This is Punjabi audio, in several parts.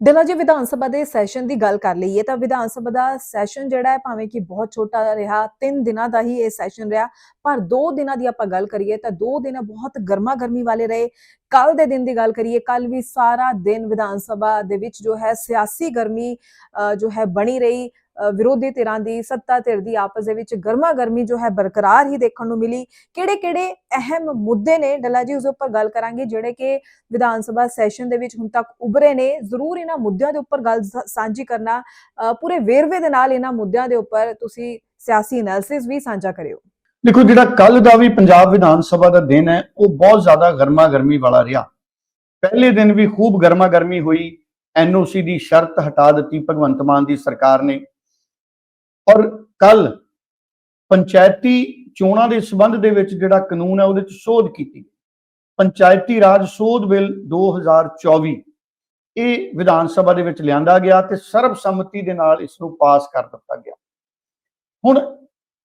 ਡੱਲਾ ਜੀ ਵਿਧਾਨ ਸਭਾ ਦੇ ਸੈਸ਼ਨ ਦੀ ਗੱਲ ਕਰ ਲਈਏ ਤਾਂ ਵਿਧਾਨ ਸਭਾ ਦਾ ਸੈਸ਼ਨ ਜਿਹੜਾ ਹੈ ਭਾਵੇਂ ਕਿ ਬਹੁਤ ਛੋਟਾ ਰਿਹਾ 3 ਦਿਨਾਂ ਦਾ ਹੀ ਇਹ ਸੈਸ਼ਨ ਰਿਹਾ ਪਰ 2 ਦਿਨਾਂ ਦੀ ਆਪਾਂ ਗੱਲ ਕਰੀਏ ਤਾਂ 2 ਦਿਨ ਬਹੁਤ ਗਰਮਾ ਗਰਮੀ ਵਾਲੇ ਰਹੇ। ਕੱਲ ਦੇ ਦਿਨ ਦੀ ਗੱਲ ਕਰੀਏ ਕੱਲ ਵੀ ਸਾਰਾ ਦਿਨ ਵਿਧਾਨ ਸਭਾ ਦੇ ਵਿੱਚ ਜੋ ਹੈ ਸਿਆਸੀ ਗਰਮੀ ਅ, ਜੋ ਹੈ ਬਣੀ ਰਹੀ। ਵਿਰੋਧੀ ਧਿਰਾਂ ਦੀ, ਸੱਤਾ ਧਿਰ ਦੀ ਆਪਸ ਦੇ ਵਿੱਚ ਗਰਮਾ ਗਰਮੀ ਜੋ ਹੈ ਬਰਕਰਾਰ ਹੀ ਦੇਖਣ ਨੂੰ ਮਿਲੀ। ਕਿਹੜੇ ਕਿਹੜੇ ਅਹਿਮ ਮੁੱਦੇ ਨੇ? ਡੱਲਾ ਜੀ, ਉਸ ਉੱਪਰ ਗੱਲ ਕਰਾਂਗੇ, ਜਿਹੜੇ ਕਿ ਵਿਧਾਨ ਸਭਾ ਸੈਸ਼ਨ ਦੇ ਵਿੱਚ ਹੁਣ ਤੱਕ ਉਭਰੇ ਨੇ। ਜ਼ਰੂਰ ਇਹਨਾਂ ਮੁੱਦਿਆਂ ਦੇ ਉੱਪਰ ਗੱਲ ਸਾਂਝੀ ਕਰਨਾ। ਪੂਰੇ ਵੇਰਵੇ ਦੇ ਨਾਲ ਇਹਨਾਂ ਮੁੱਦਿਆਂ ਦੇ ਉੱਪਰ ਤੁਸੀਂ ਸਿਆਸੀ ਐਨਾਲਿਸਿਸ ਵੀ ਸਾਂਝਾ ਕਰਿਓ। ਦੇਖੋ, ਜਿਹੜਾ ਕੱਲ ਦਾ ਵੀ ਪੰਜਾਬ ਵਿਧਾਨ ਸਭਾ ਦਾ ਦਿਨ ਹੈ, ਉਹ ਬਹੁਤ ਜ਼ਿਆਦਾ ਗਰਮਾ ਗਰਮੀ ਵਾਲਾ ਰਿਹਾ। ਪਹਿਲੇ ਦਿਨ ਵੀ ਖੂਬ ਗਰਮਾ ਗਰਮੀ ਹੋਈ ਐਨਓਸੀ ਦੀ ਸ਼ਰਤ ਹਟਾ ਦਿੱਤੀ ਭਗਵੰਤ ਮਾਨ ਦੀ ਸਰਕਾਰ ਨੇ। ਔਰ ਕੱਲ ਪੰਚਾਇਤੀ ਚੋਣਾਂ ਦੇ ਸੰਬੰਧ ਦੇ ਵਿੱਚ ਜਿਹੜਾ ਕਾਨੂੰਨ ਹੈ, ਉਹਦੇ ਵਿੱਚ ਸੋਧ ਕੀਤੀ ਪੰਚਾਇਤੀ ਰਾਜ ਸੋਧ ਬਿੱਲ 2024 ਇਹ ਵਿਧਾਨ ਸਭਾ ਦੇ ਵਿੱਚ ਲਿਆਂਦਾ ਗਿਆ ਤੇ ਸਰਬਸੰਮਤੀ ਦੇ ਨਾਲ ਇਸ ਨੂੰ ਪਾਸ ਕਰ ਦਿੱਤਾ ਗਿਆ। ਹੁਣ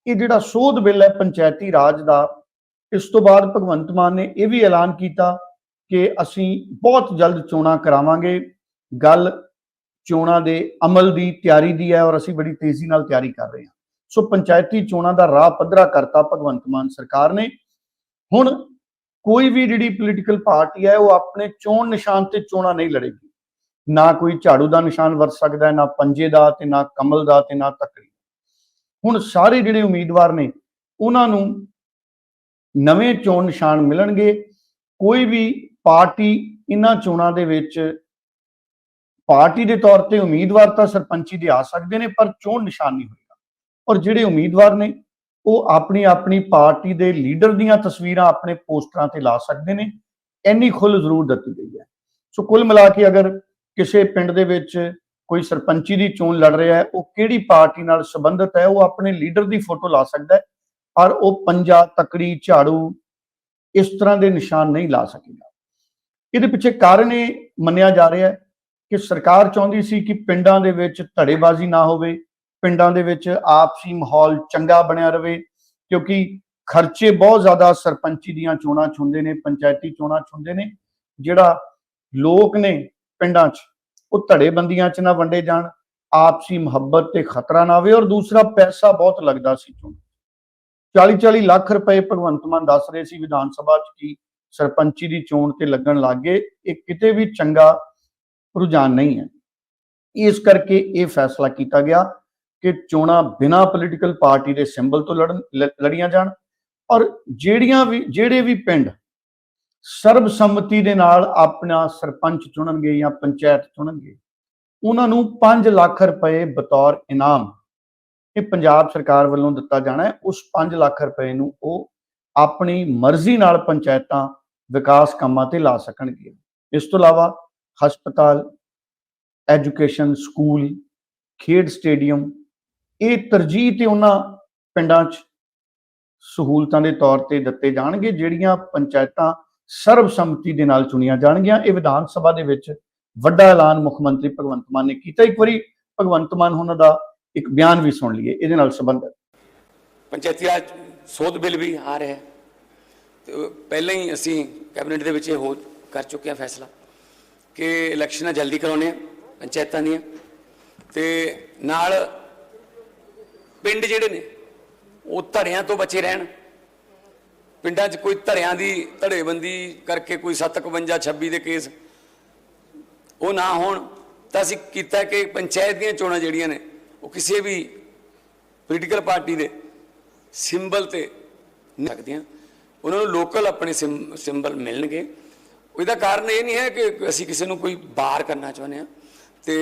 ਇਹ ਜਿਹੜਾ ਸੋਧ ਬਿੱਲ ਹੈ, ਪੰਚਾਇਤੀ ਰਾਜ ਦਾ, ਇਸ ਤੋਂ ਬਾਅਦ ਭਗਵੰਤ ਮਾਨ ਨੇ ਇਹ ਵੀ ਐਲਾਨ ਕੀਤਾ ਕਿ ਅਸੀਂ ਬਹੁਤ ਜਲਦ ਚੋਣਾਂ ਕਰਾਵਾਂਗੇ। ਗੱਲ ਚੋਣਾਂ ਦੇ ਅਮਲ ਦੀ ਤਿਆਰੀ ਦੀ ਹੈ ਔਰ ਅਸੀਂ ਬੜੀ ਤੇਜ਼ੀ ਨਾਲ ਤਿਆਰੀ ਕਰ ਰਹੇ ਹਾਂ। ਸੋ ਪੰਚਾਇਤੀ ਚੋਣਾਂ ਦਾ ਰਾਹ ਪੱਧਰਾ ਕਰਤਾ ਭਗਵੰਤ ਮਾਨ ਸਰਕਾਰ ਨੇ। ਹੁਣ ਕੋਈ ਵੀ ਜਿਹੜੀ ਪੋਲੀਟੀਕਲ ਪਾਰਟੀ ਹੈ, ਉਹ ਆਪਣੇ ਚੋਣ ਨਿਸ਼ਾਨ ਤੇ ਚੋਣਾਂ ਨਹੀਂ ਲੜੇਗੀ। ਨਾ ਕੋਈ ਝਾੜੂ ਦਾ ਨਿਸ਼ਾਨ ਵਰਤ ਸਕਦਾ ਹੈ, ਨਾ ਪੰਜੇ ਦਾ ਤੇ ਨਾ ਕਮਲ ਦਾ ਤੇ ਨਾ ਤੱਕੜੀ ਹੁਣ ਸਾਰੇ ਜਿਹੜੇ ਉਮੀਦਵਾਰ ਨੇ, ਉਹਨਾਂ ਨੂੰ ਨਵੇਂ ਚੋਣ ਨਿਸ਼ਾਨ ਮਿਲਣਗੇ। ਕੋਈ ਵੀ ਪਾਰਟੀ ਇਹਨਾਂ ਚੋਣਾਂ ਦੇ ਵਿੱਚ ਪਾਰਟੀ ਦੇ ਤੌਰ ਤੇ ਉਮੀਦਵਾਰ ਤਾਂ ਸਰਪੰਚੀ ਦੇ ਆ ਸਕਦੇ ਨੇ, ਪਰ ਚੋਣ ਨਿਸ਼ਾਨ ਨਹੀਂ ਹੋਏਗਾ। ਔਰ ਜਿਹੜੇ ਉਮੀਦਵਾਰ ਨੇ, ਉਹ ਆਪਣੀ ਆਪਣੀ ਪਾਰਟੀ ਦੇ ਲੀਡਰ ਦੀਆਂ ਤਸਵੀਰਾਂ ਆਪਣੇ ਪੋਸਟਰਾਂ ਤੇ ਲਾ ਸਕਦੇ ਨੇ। ਇੰਨੀ ਖੁੱਲ੍ਹ ਜ਼ਰੂਰ ਦਿੱਤੀ ਗਈ ਹੈ। ਸੋ ਕੁੱਲ ਮਿਲਾ ਕੇ ਅਗਰ ਕਿਸੇ ਪਿੰਡ ਦੇ ਵਿੱਚ ਕੋਈ ਸਰਪੰਚੀ ਦੀ ਚੋਣ ਲੜ ਰਿਹਾ ਹੈ, ਉਹ ਕਿਹੜੀ ਪਾਰਟੀ ਨਾਲ ਸੰਬੰਧਿਤ ਹੈ, ਉਹ ਆਪਣੇ ਲੀਡਰ ਦੀ ਫੋਟੋ ਲਾ ਸਕਦਾ ਹੈ ਔਰ ਉਹ ਪੰਜਾ, ਤਕੜੀ, ਝਾੜੂ ਇਸ ਤਰ੍ਹਾਂ ਦੇ ਨਿਸ਼ਾਨ ਨਹੀਂ ਲਾ ਸਕੇਗਾ। ਇਹਦੇ ਪਿੱਛੇ ਕਾਰਨ ਇਹ ਮੰਨਿਆ ਜਾ ਰਿਹਾ ਹੈ ਕਿ ਸਰਕਾਰ ਚਾਹੁੰਦੀ ਸੀ ਕਿ ਪਿੰਡਾਂ ਦੇ ਵਿੱਚ ਧੜੇਬਾਜ਼ੀ ਨਾ ਹੋਵੇ, ਪਿੰਡਾਂ ਦੇ ਵਿੱਚ ਆਪਸੀ ਮਾਹੌਲ ਚੰਗਾ ਬਣਿਆ ਰਵੇ ਕਿਉਂਕਿ ਖਰਚੇ ਬਹੁਤ ਜ਼ਿਆਦਾ ਸਰਪੰਚੀ ਦੀਆਂ ਚੋਣਾਂ 'ਚ ਹੁੰਦੇ ਨੇ, ਪੰਚਾਇਤੀ ਚੋਣਾਂ 'ਚ ਹੁੰਦੇ ਨੇ, ਜਿਹੜਾ ਲੋਕ ਨੇ ਪਿੰਡਾਂ 'ਚ, ਉਹ ਧੜੇਬੰਦੀਆਂ 'ਚ ਨਾ ਵੰਡੇ ਜਾਣ, ਆਪਸੀ ਮੁਹੱਬਤ ਤੇ ਖਤਰਾ ਨਾ ਆਵੇ ਔਰ ਦੂਸਰਾ ਪੈਸਾ ਬਹੁਤ ਲੱਗਦਾ ਸੀ ਚੋਣ। 40 40 ਲੱਖ ਰੁਪਏ ਭਗਵੰਤ ਮਾਨ ਦੱਸ ਰਹੇ ਸੀ ਵਿਧਾਨ ਸਭਾ 'ਚ ਕਿ ਸਰਪੰਚੀ ਦੀ ਚੋਣ ਤੇ ਲੱਗਣ ਲੱਗੇ ਇਹ ਕਿਤੇ ਵੀ ਚੰਗਾ ਰੁਝਾਨ ਨਹੀਂ ਹੈ। ਇਸ ਕਰਕੇ ਇਹ ਫੈਸਲਾ ਕੀਤਾ ਗਿਆ ਕਿ ਚੋਣਾਂ ਬਿਨਾਂ ਪੋਲੀਟੀਕਲ ਪਾਰਟੀ ਦੇ ਸਿੰਬਲ ਤੋਂ ਲੜਨ, ਲ- ਲੜੀਆਂ ਜਾਣ ਔਰ ਜਿਹੜੀਆਂ ਵੀ, ਜਿਹੜੇ ਵੀ ਪਿੰਡ ਸਰਬਸੰਮਤੀ ਦੇ ਨਾਲ ਆਪਣਾ ਸਰਪੰਚ ਚੁਣਨਗੇ ਜਾਂ ਪੰਚਾਇਤ ਚੁਣਨਗੇ, ਉਹਨਾਂ ਨੂੰ 5 ਲੱਖ ਰੁਪਏ ਬਤੌਰ ਇਨਾਮ ਇਹ ਪੰਜਾਬ ਸਰਕਾਰ ਵੱਲੋਂ ਦਿੱਤਾ ਜਾਣਾ ਹੈ। ਉਸ 5 ਲੱਖ ਰੁਪਏ ਨੂੰ ਉਹ ਆਪਣੀ ਮਰਜ਼ੀ ਨਾਲ ਪੰਚਾਇਤਾਂ ਵਿਕਾਸ ਕੰਮਾਂ ਤੇ ਲਾ ਸਕਣਗੇ ਇਸ ਤੋਂ ਇਲਾਵਾ ਹਸਪਤਾਲ, ਐਜੂਕੇਸ਼ਨ ਸਕੂਲ, ਖੇਡ ਸਟੇਡੀਅਮ, ਇਹ ਤਰਜੀਹ ਤੇ ਉਹਨਾਂ ਪਿੰਡਾਂ 'ਚ ਸਹੂਲਤਾਂ ਦੇ ਤੌਰ ਤੇ ਦਿੱਤੇ ਜਾਣਗੇ, ਜਿਹੜੀਆਂ ਪੰਚਾਇਤਾਂ ਸਰਬਸੰਮਤੀ ਦੇ ਨਾਲ ਚੁਣੀਆਂ ਜਾਣਗੀਆਂ। ਇਹ ਵਿਧਾਨ ਸਭਾ ਦੇ ਵਿੱਚ ਵੱਡਾ ਐਲਾਨ ਮੁੱਖ ਮੰਤਰੀ ਭਗਵੰਤ ਮਾਨ ਨੇ ਕੀਤਾ। ਇੱਕ ਵਾਰੀ ਭਗਵੰਤ ਮਾਨ ਉਹਨਾਂ ਦਾ ਇੱਕ ਬਿਆਨ ਵੀ ਸੁਣ ਲਈਏ, ਇਹਦੇ ਨਾਲ ਸੰਬੰਧਿਤ। ਪੰਚਾਇਤੀ ਰਾਜ ਸੋਧ ਬਿੱਲ ਵੀ ਆ ਰਿਹਾ ਹੈ। ਪਹਿਲਾਂ ਹੀ ਅਸੀਂ ਕੈਬਨਿਟ ਦੇ ਵਿੱਚ ਇਹ ਹੋ ਕਰ ਚੁੱਕੇ ਹਾਂ ਫੈਸਲਾ। ਕਿ ਇਲੈਕਸ਼ਨਾਂ ਜਲਦੀ ਕਰਾਉਣੇ ਆ, ਪੰਚਾਇਤਾਂ ਦੀਆਂ। ਤੇ ਨਾਲ ਪਿੰਡ ਜਿਹੜੇ ਨੇ, ਉਹ ਧੜਿਆਂ ਤੋਂ ਬਚੇ ਰਹਿਣ। ਪਿੰਡਾਂ 'ਚ ਕੋਈ ਧੜਿਆਂ ਦੀ ਧੜੇਬੰਦੀ ਕਰਕੇ ਕੋਈ 751 26 ਦੇ ਕੇਸ ਉਹ ਨਾ ਹੋਣ, ਤਾਂ ਅਸੀਂ ਕੀਤਾ ਕਿ ਪੰਚਾਇਤ ਦੀਆਂ ਚੋਣਾਂ ਜਿਹੜੀਆਂ ਨੇ, ਉਹ ਕਿਸੇ ਵੀ ਪੋਲੀਟੀਕਲ ਪਾਰਟੀ ਦੇ ਸਿੰਬਲ ਤੇ ਨਹੀਂ ਸਕਦੀਆਂ ਉਹਨਾਂ ਨੂੰ ਲੋਕਲ ਆਪਣੇ ਸਿੰਬਲ ਮਿਲਣਗੇ। ਇਹਦਾ ਕਾਰਨ ਇਹ ਨਹੀਂ ਹੈ ਕਿ ਅਸੀਂ ਕਿਸੇ ਨੂੰ ਕੋਈ ਬਾਹਰ ਕਰਨਾ ਚਾਹੁੰਦੇ ਹਾਂ। ਤੇ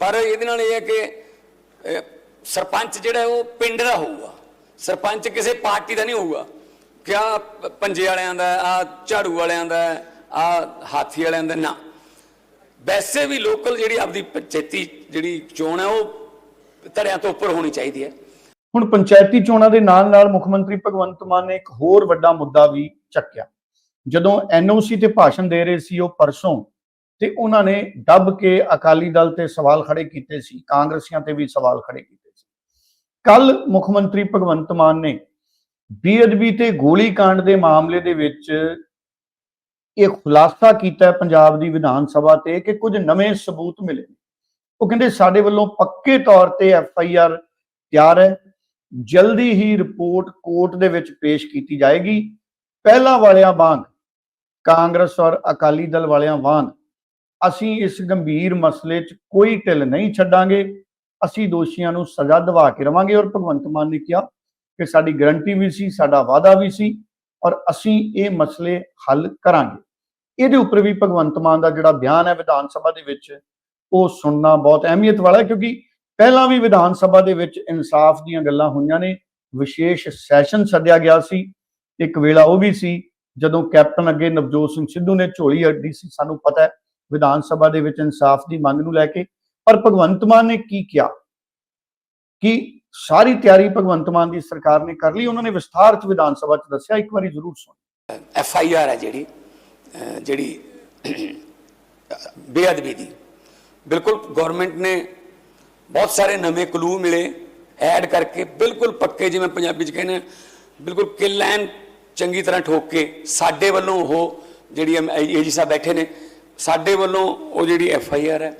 ਪਰ ਇਹਦੇ ਨਾਲ ਇਹ ਹੈ ਕਿ ਸਰਪੰਚ ਜਿਹੜਾ ਹੈ ਉਹ ਪਿੰਡ ਦਾ ਹੋਊਗਾ। ਸਰਪੰਚ ਕਿਸੇ ਪਾਰਟੀ ਦਾ ਨਹੀਂ ਹੋਊਗਾ। ਕਿ ਪੰਜੇ ਵਾਲਿਆਂ ਦਾ ਆ ਝਾੜੂ ਵਾਲਿਆਂ ਦਾ ਆ ਹਾਥੀ ਵਾਲਿਆਂ ਦਾ ਨਾ। ਵੈਸੇ ਵੀ ਲੋਕਲ ਜਿਹੜੀ ਆਪਦੀ ਪੰਚਾਇਤੀ ਜਿਹੜੀ ਚੋਣ ਹੈ, ਉਹ ਧੜਿਆਂ ਤੋਂ ਉੱਪਰ ਹੋਣੀ ਚਾਹੀਦੀ ਹੈ। ਹੁਣ ਪੰਚਾਇਤੀ ਚੋਣਾਂ ਦੇ ਨਾਲ ਨਾਲ ਮੁੱਖ ਮੰਤਰੀ ਭਗਵੰਤ ਮਾਨ ਨੇ ਇੱਕ ਹੋਰ ਵੱਡਾ ਮੁੱਦਾ ਵੀ ਚੱਕਿਆ। ਜਦੋਂ ਐਨਓਸੀ ਤੇ ਭਾਸ਼ਣ ਦੇ ਰਹੇ ਸੀ ਉਹ ਪਰਸੋਂ, ਤੇ ਉਹਨਾਂ ਨੇ ਦੱਬ ਕੇ ਅਕਾਲੀ ਦਲ ਤੇ ਸਵਾਲ ਖੜੇ ਕੀਤੇ ਸੀ, ਕਾਂਗਰਸੀਆਂ ਤੇ ਵੀ ਸਵਾਲ ਖੜੇ ਕੀਤੇ ਸੀ ਕੱਲ ਮੁੱਖ ਮੰਤਰੀ ਭਗਵੰਤ ਮਾਨ ਨੇ ਬੇਅਦਬੀ ਤੇ ਗੋਲੀकांड ਦੇ ਮਾਮਲੇ ਦੇ ਵਿੱਚ ਇਹ ਖੁਲਾਸਾ ਕੀਤਾ ਪੰਜਾਬ ਦੀ ਵਿਧਾਨ ਸਭਾ ਤੇ ਕਿ ਕੁਝ ਨਵੇਂ ਸਬੂਤ ਮਿਲੇ ਨੇ। ਉਹ ਕਹਿੰਦੇ, ਸਾਡੇ ਵੱਲੋਂ ਪੱਕੇ ਤੌਰ ਤੇ ਐਫ ਆਈ ਆਰ ਤਿਆਰ ਹੈ, ਜਲਦੀ ਹੀ ਰਿਪੋਰਟ ਕੋਰਟ ਦੇ ਵਿੱਚ ਪੇਸ਼ ਕੀਤੀ ਜਾਏਗੀ, ਪਹਿਲਾਂ ਵਾਲਿਆਂ ਵਾਂਗ ਕਾਂਗਰਸ ਔਰ ਅਕਾਲੀ ਦਲ ਵਾਲਿਆਂ ਵਾਂਗ ਅਸੀਂ ਇਸ ਗੰਭੀਰ ਮਸਲੇ 'ਚ ਕੋਈ ਢਿੱਲ ਨਹੀਂ ਛੱਡਾਂਗੇ। ਅਸੀਂ ਦੋਸ਼ੀਆਂ ਨੂੰ ਸਜ਼ਾ ਦਿਵਾ ਕੇ ਰਵਾਂਗੇ ਔਰ ਭਗਵੰਤ ਮਾਨ ਨੇ ਕਿਹਾ ਕਿ ਸਾਡੀ ਗਰੰਟੀ ਵੀ ਸੀ, ਸਾਡਾ ਵਾਅਦਾ ਵੀ ਸੀ ਔਰ ਅਸੀਂ ਇਹ ਮਸਲੇ ਹੱਲ ਕਰਾਂਗੇ। ਇਹਦੇ ਉੱਪਰ ਵੀ ਭਗਵੰਤ ਮਾਨ ਦਾ ਜਿਹੜਾ ਬਿਆਨ ਹੈ ਵਿਧਾਨ ਸਭਾ ਦੇ ਵਿੱਚ, ਉਹ ਸੁਣਨਾ ਬਹੁਤ ਅਹਿਮੀਅਤ ਵਾਲਾ ਕਿਉਂਕਿ ਪਹਿਲਾਂ ਵੀ ਵਿਧਾਨ ਸਭਾ ਦੇ ਵਿੱਚ ਇਨਸਾਫ ਦੀਆਂ ਗੱਲਾਂ ਹੋਈਆਂ ਨੇ। ਵਿਸ਼ੇਸ਼ ਸੈਸ਼ਨ ਸੱਦਿਆ ਗਿਆ ਸੀ। ਇੱਕ ਵੇਲਾ ਉਹ ਵੀ ਸੀ ਜਦੋਂ ਕੈਪਟਨ ਅੱਗੇ ਨਵਜੋਤ ਸਿੰਘ ਸਿੱਧੂ ਨੇ ਝੋਲੀ ਅੱਡੀ ਸੀ, ਸਾਨੂੰ ਪਤਾ ਹੈ, ਵਿਧਾਨ ਸਭਾ ਦੇ ਵਿੱਚ ਇਨਸਾਫ ਦੀ ਮੰਗ ਨੂੰ ਲੈ ਕੇ, ਪਰ ਭਗਵੰਤ ਮਾਨ ਨੇ ਕੀ ਕਿਹਾ? ਕਿ ਸਾਰੀ ਤਿਆਰੀ ਭਗਵੰਤ ਮਾਨ ਦੀ ਸਰਕਾਰ ਨੇ ਕਰ ਲਈ? ਉਹਨਾਂ ਨੇ ਵਿਸਥਾਰ ਚ ਵਿਧਾਨ ਸਭਾ ਚ ਦੱਸਿਆ, ਇੱਕ ਵਾਰੀ ਜ਼ਰੂਰ ਸੁਣ। ਐਫ ਆਈ ਆਰ ਹੈ ਜਿਹੜੀ ਜਿਹੜੀ ਬੇਅਦਬੀ ਦੀ। ਬਿਲਕੁਲ ਗਵਰਨਮੈਂਟ ਨੇ ਬਹੁਤ ਸਾਰੇ ਨਵੇਂ ਕਲੂ ਮਿਲੇ ਐਡ ਕਰਕੇ ਬਿਲਕੁਲ ਪੱਕੇ, ਜਿਵੇਂ ਪੰਜਾਬੀ ਚ ਕਹਿੰਦੇ ਬਿਲਕੁਲ ਕਿਲ ਐਨ ਚੰਗੀ ਤਰ੍ਹਾਂ ਠੋਕ ਕੇ ਸਾਡੇ ਵੱਲੋਂ ਉਹ ਜਿਹੜੀ ਏਜੀ ਸਾਹਿਬ ਬੈਠੇ ਨੇ, ਸਾਡੇ ਵੱਲੋਂ ਉਹ ਜਿਹੜੀ ਐਫ ਆਈ ਆਰ ਹੈ,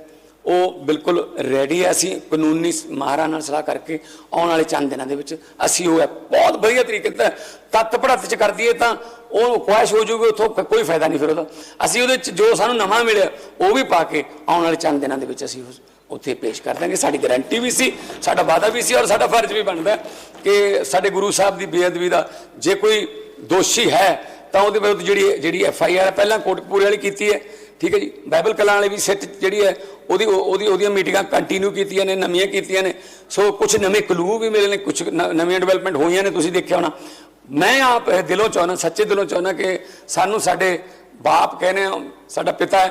ਉਹ ਬਿਲਕੁਲ ਰੈਡੀ ਹੈ। ਅਸੀਂ ਕਾਨੂੰਨੀ ਮਾਹਰਾਂ ਨਾਲ ਸਲਾਹ ਕਰਕੇ ਆਉਣ ਵਾਲੇ ਚੰਦ ਦਿਨਾਂ ਦੇ ਵਿੱਚ ਅਸੀਂ ਉਹ ਹੈ। ਬਹੁਤ ਵਧੀਆ ਤਰੀਕੇ ਨਾਲ ਤੱਤ ਪੜਤ ਚ ਕਰ ਦਈਏ ਤਾਂ ਉਹ ਖੁਆਇਸ਼ ਹੋ ਜੂਗੀ, ਉਥੋਂ ਕੋਈ ਫਾਇਦਾ ਨਹੀਂ ਫਿਰ ਉਹਦਾ। ਅਸੀਂ ਉਹਦੇ ਚ ਜੋ ਸਾਨੂੰ ਨਵਾਂ ਮਿਲਿਆ, ਉਹ ਵੀ ਪਾ ਕੇ ਆਉਣ ਵਾਲੇ ਚੰਦ ਦਿਨਾਂ ਦੇ ਵਿੱਚ ਅਸੀਂ ਉੱਥੇ ਪੇਸ਼ ਕਰ ਦਾਂਗੇ। ਸਾਡੀ ਗਾਰੰਟੀ ਵੀ ਸੀ, ਸਾਡਾ ਵਾਅਦਾ ਵੀ ਸੀ ਔਰ ਸਾਡਾ ਫਰਜ਼ ਵੀ ਬਣਦਾ ਕਿ ਸਾਡੇ ਗੁਰੂ ਸਾਹਿਬ ਦੀ ਬੇਅਦਬੀ ਦਾ ਜੇ ਕੋਈ ਦੋਸ਼ੀ ਹੈ ਤਾਂ ਉਹਦੇ ਵਿਰੁੱਧ ਜਿਹੜੀ ਜਿਹੜੀ ਐਫ ਆਈ ਆਰ ਪਹਿਲਾਂ ਕੋਟਕਪੂਰੇ ਵਾਲੀ ਕੀਤੀ ਹੈ। ਠੀਕ ਹੈ ਜੀ? ਬਾਈਬਲ ਕਲਾਂ ਵਾਲੇ ਵੀ ਸਿੱਟ ਜਿਹੜੀ ਹੈ ਉਹਦੀ ਉਹਦੀ ਉਹਦੀਆਂ ਮੀਟਿੰਗਾਂ ਕੰਟੀਨਿਊ ਕੀਤੀਆਂ ਨੇ ਨਵੀਆਂ ਕੀਤੀਆਂ ਨੇ। ਸੋ ਕੁਝ ਨਵੇਂ ਕਲੂ ਵੀ ਮਿਲੇ ਨੇ ਕੁਝ ਨਵੀਆਂ ਡਿਵੈਲਪਮੈਂਟ ਹੋਈਆਂ ਨੇ ਤੁਸੀਂ ਦੇਖਿਆ ਹੋਣਾ। ਮੈਂ ਆਪ ਦਿਲੋਂ ਚਾਹੁੰਦਾ ਸੱਚੇ ਦਿਲੋਂ ਚਾਹੁੰਦਾ ਕਿ ਸਾਨੂੰ ਸਾਡੇ ਬਾਪ ਕਹਿੰਦੇ ਆ, ਸਾਡਾ ਪਿਤਾ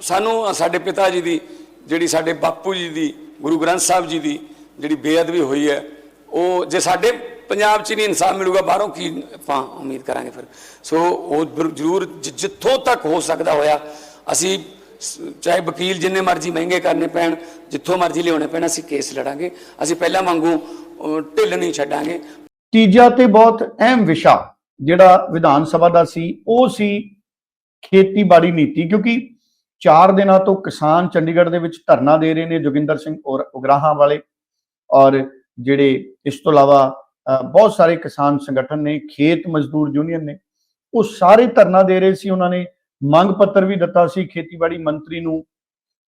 ਸਾਨੂੰ ਸਾਡੇ ਪਿਤਾ ਜੀ ਦੀ ਜਿਹੜੀ ਸਾਡੇ ਬਾਪੂ ਜੀ ਦੀ ਗੁਰੂ ਗ੍ਰੰਥ ਸਾਹਿਬ ਜੀ ਦੀ ਜਿਹੜੀ ਬੇਅਦਬੀ ਹੋਈ ਹੈ ਉਹ ਜੇ ਸਾਡੇ ਪੰਜਾਬ 'ਚ ਨਹੀਂ ਇਨਸਾਫ ਮਿਲੂਗਾ, ਬਾਹਰੋਂ ਕੀ ਆਪਾਂ ਉਮੀਦ ਕਰਾਂਗੇ ਫਿਰ। ਸੋ ਉਹ ਜ਼ਰੂਰ ਜਿੱਥੋਂ ਤੱਕ ਹੋ ਸਕਦਾ ਹੋਇਆ, ਅਸੀਂ ਚਾਹੇ ਵਕੀਲ ਜਿੰਨੇ ਮਰਜ਼ੀ ਮਹਿੰਗੇ ਕਰਨੇ ਪੈਣ, ਜਿੱਥੋਂ ਮਰਜ਼ੀ ਲਿਆਉਣੇ ਪੈਣ, ਅਸੀਂ ਕੇਸ ਲੜਾਂਗੇ। ਅਸੀਂ ਪਹਿਲਾਂ ਵਾਂਗੂ ਢਿੱਲ ਨਹੀਂ ਛੱਡਾਂਗੇ। ਤੀਜਾ ਤੇ ਬਹੁਤ ਅਹਿਮ ਵਿਸ਼ਾ ਜਿਹੜਾ ਵਿਧਾਨ ਸਭਾ ਦਾ ਸੀ, ਉਹ ਸੀ ਖੇਤੀਬਾੜੀ ਨੀਤੀ, ਕਿਉਂਕਿ 4 ਦਿਨਾਂ ਤੋਂ ਕਿਸਾਨ ਚੰਡੀਗੜ੍ਹ ਦੇ ਵਿੱਚ ਧਰਨਾ ਦੇ ਰਹੇ ਨੇ ਜੋਗਿੰਦਰ ਸਿੰਘ ਔਰ ਉਗਰਾਹਾਂ ਵਾਲੇ ਔਰ ਜਿਹੜੇ ਇਸ ਤੋਂ ਇਲਾਵਾ ਬਹੁਤ ਸਾਰੇ ਕਿਸਾਨ ਸੰਗਠਨ ਨੇ ਖੇਤ ਮਜ਼ਦੂਰ ਯੂਨੀਅਨ ਨੇ ਉਹ ਸਾਰੇ ਧਰਨਾ ਦੇ ਰਹੇ ਸੀ ਉਹਨਾਂ ਨੇ ਮੰਗ ਪੱਤਰ ਵੀ ਦਿੱਤਾ ਸੀ ਖੇਤੀਬਾੜੀ ਮੰਤਰੀ ਨੂੰ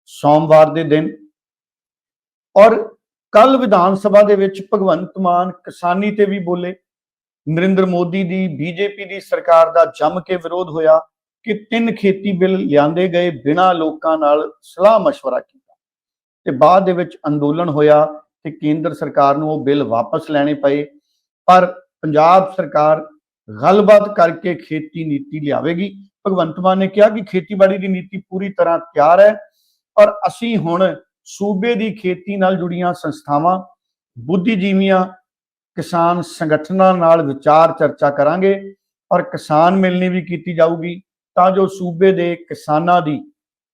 ਸੋਮਵਾਰ ਦੇ ਦਿਨ ਔਰ ਕੱਲ ਵਿਧਾਨ ਸਭਾ ਦੇ ਵਿੱਚ ਭਗਵੰਤ ਮਾਨ ਕਿਸਾਨੀ ਤੇ ਵੀ ਬੋਲੇ ਨਰਿੰਦਰ ਮੋਦੀ ਦੀ ਬੀਜੇਪੀ ਦੀ ਸਰਕਾਰ ਦਾ ਜੰਮ ਕੇ ਵਿਰੋਧ ਹੋਇਆ ਕਿ ਤਿੰਨ ਖੇਤੀ ਬਿੱਲ ਲਿਆਂਦੇ ਗਏ ਬਿਨਾਂ ਲੋਕਾਂ ਨਾਲ ਸਲਾਹ مشورہ ਕੀਤਾ ਤੇ ਬਾਅਦ ਦੇ ਵਿੱਚ ਅੰਦੋਲਨ ਹੋਇਆ ਤੇ ਕੇਂਦਰ ਸਰਕਾਰ ਨੂੰ ਉਹ ਬਿੱਲ ਵਾਪਸ ਲੈਣੇ ਪਏ ਪਰ ਪੰਜਾਬ ਸਰਕਾਰ ਗੱਲਬਾਤ ਕਰਕੇ ਖੇਤੀ ਨੀਤੀ ਲਿਆਵੇਗੀ ਭਗਵੰਤ ਮਾਨ ਨੇ ਕਿਹਾ ਕਿ ਖੇਤੀਬਾੜੀ ਦੀ ਨੀਤੀ ਪੂਰੀ ਤਰ੍ਹਾਂ ਤਿਆਰ ਹੈ ਔਰ ਅਸੀਂ ਹੁਣ ਸੂਬੇ ਦੀ ਖੇਤੀ ਨਾਲ ਜੁੜੀਆਂ ਸੰਸਥਾਵਾਂ ਬੁੱਧੀਜੀਵੀਆਂ ਕਿਸਾਨ ਸੰਗਠਨਾਂ ਨਾਲ ਵਿਚਾਰ ਚਰਚਾ ਕਰਾਂਗੇ ਔਰ ਕਿਸਾਨ ਮਿਲਣੀ ਵੀ ਕੀਤੀ ਜਾਊਗੀ ਤਾਂ ਜੋ ਸੂਬੇ ਦੇ ਕਿਸਾਨਾਂ ਦੀ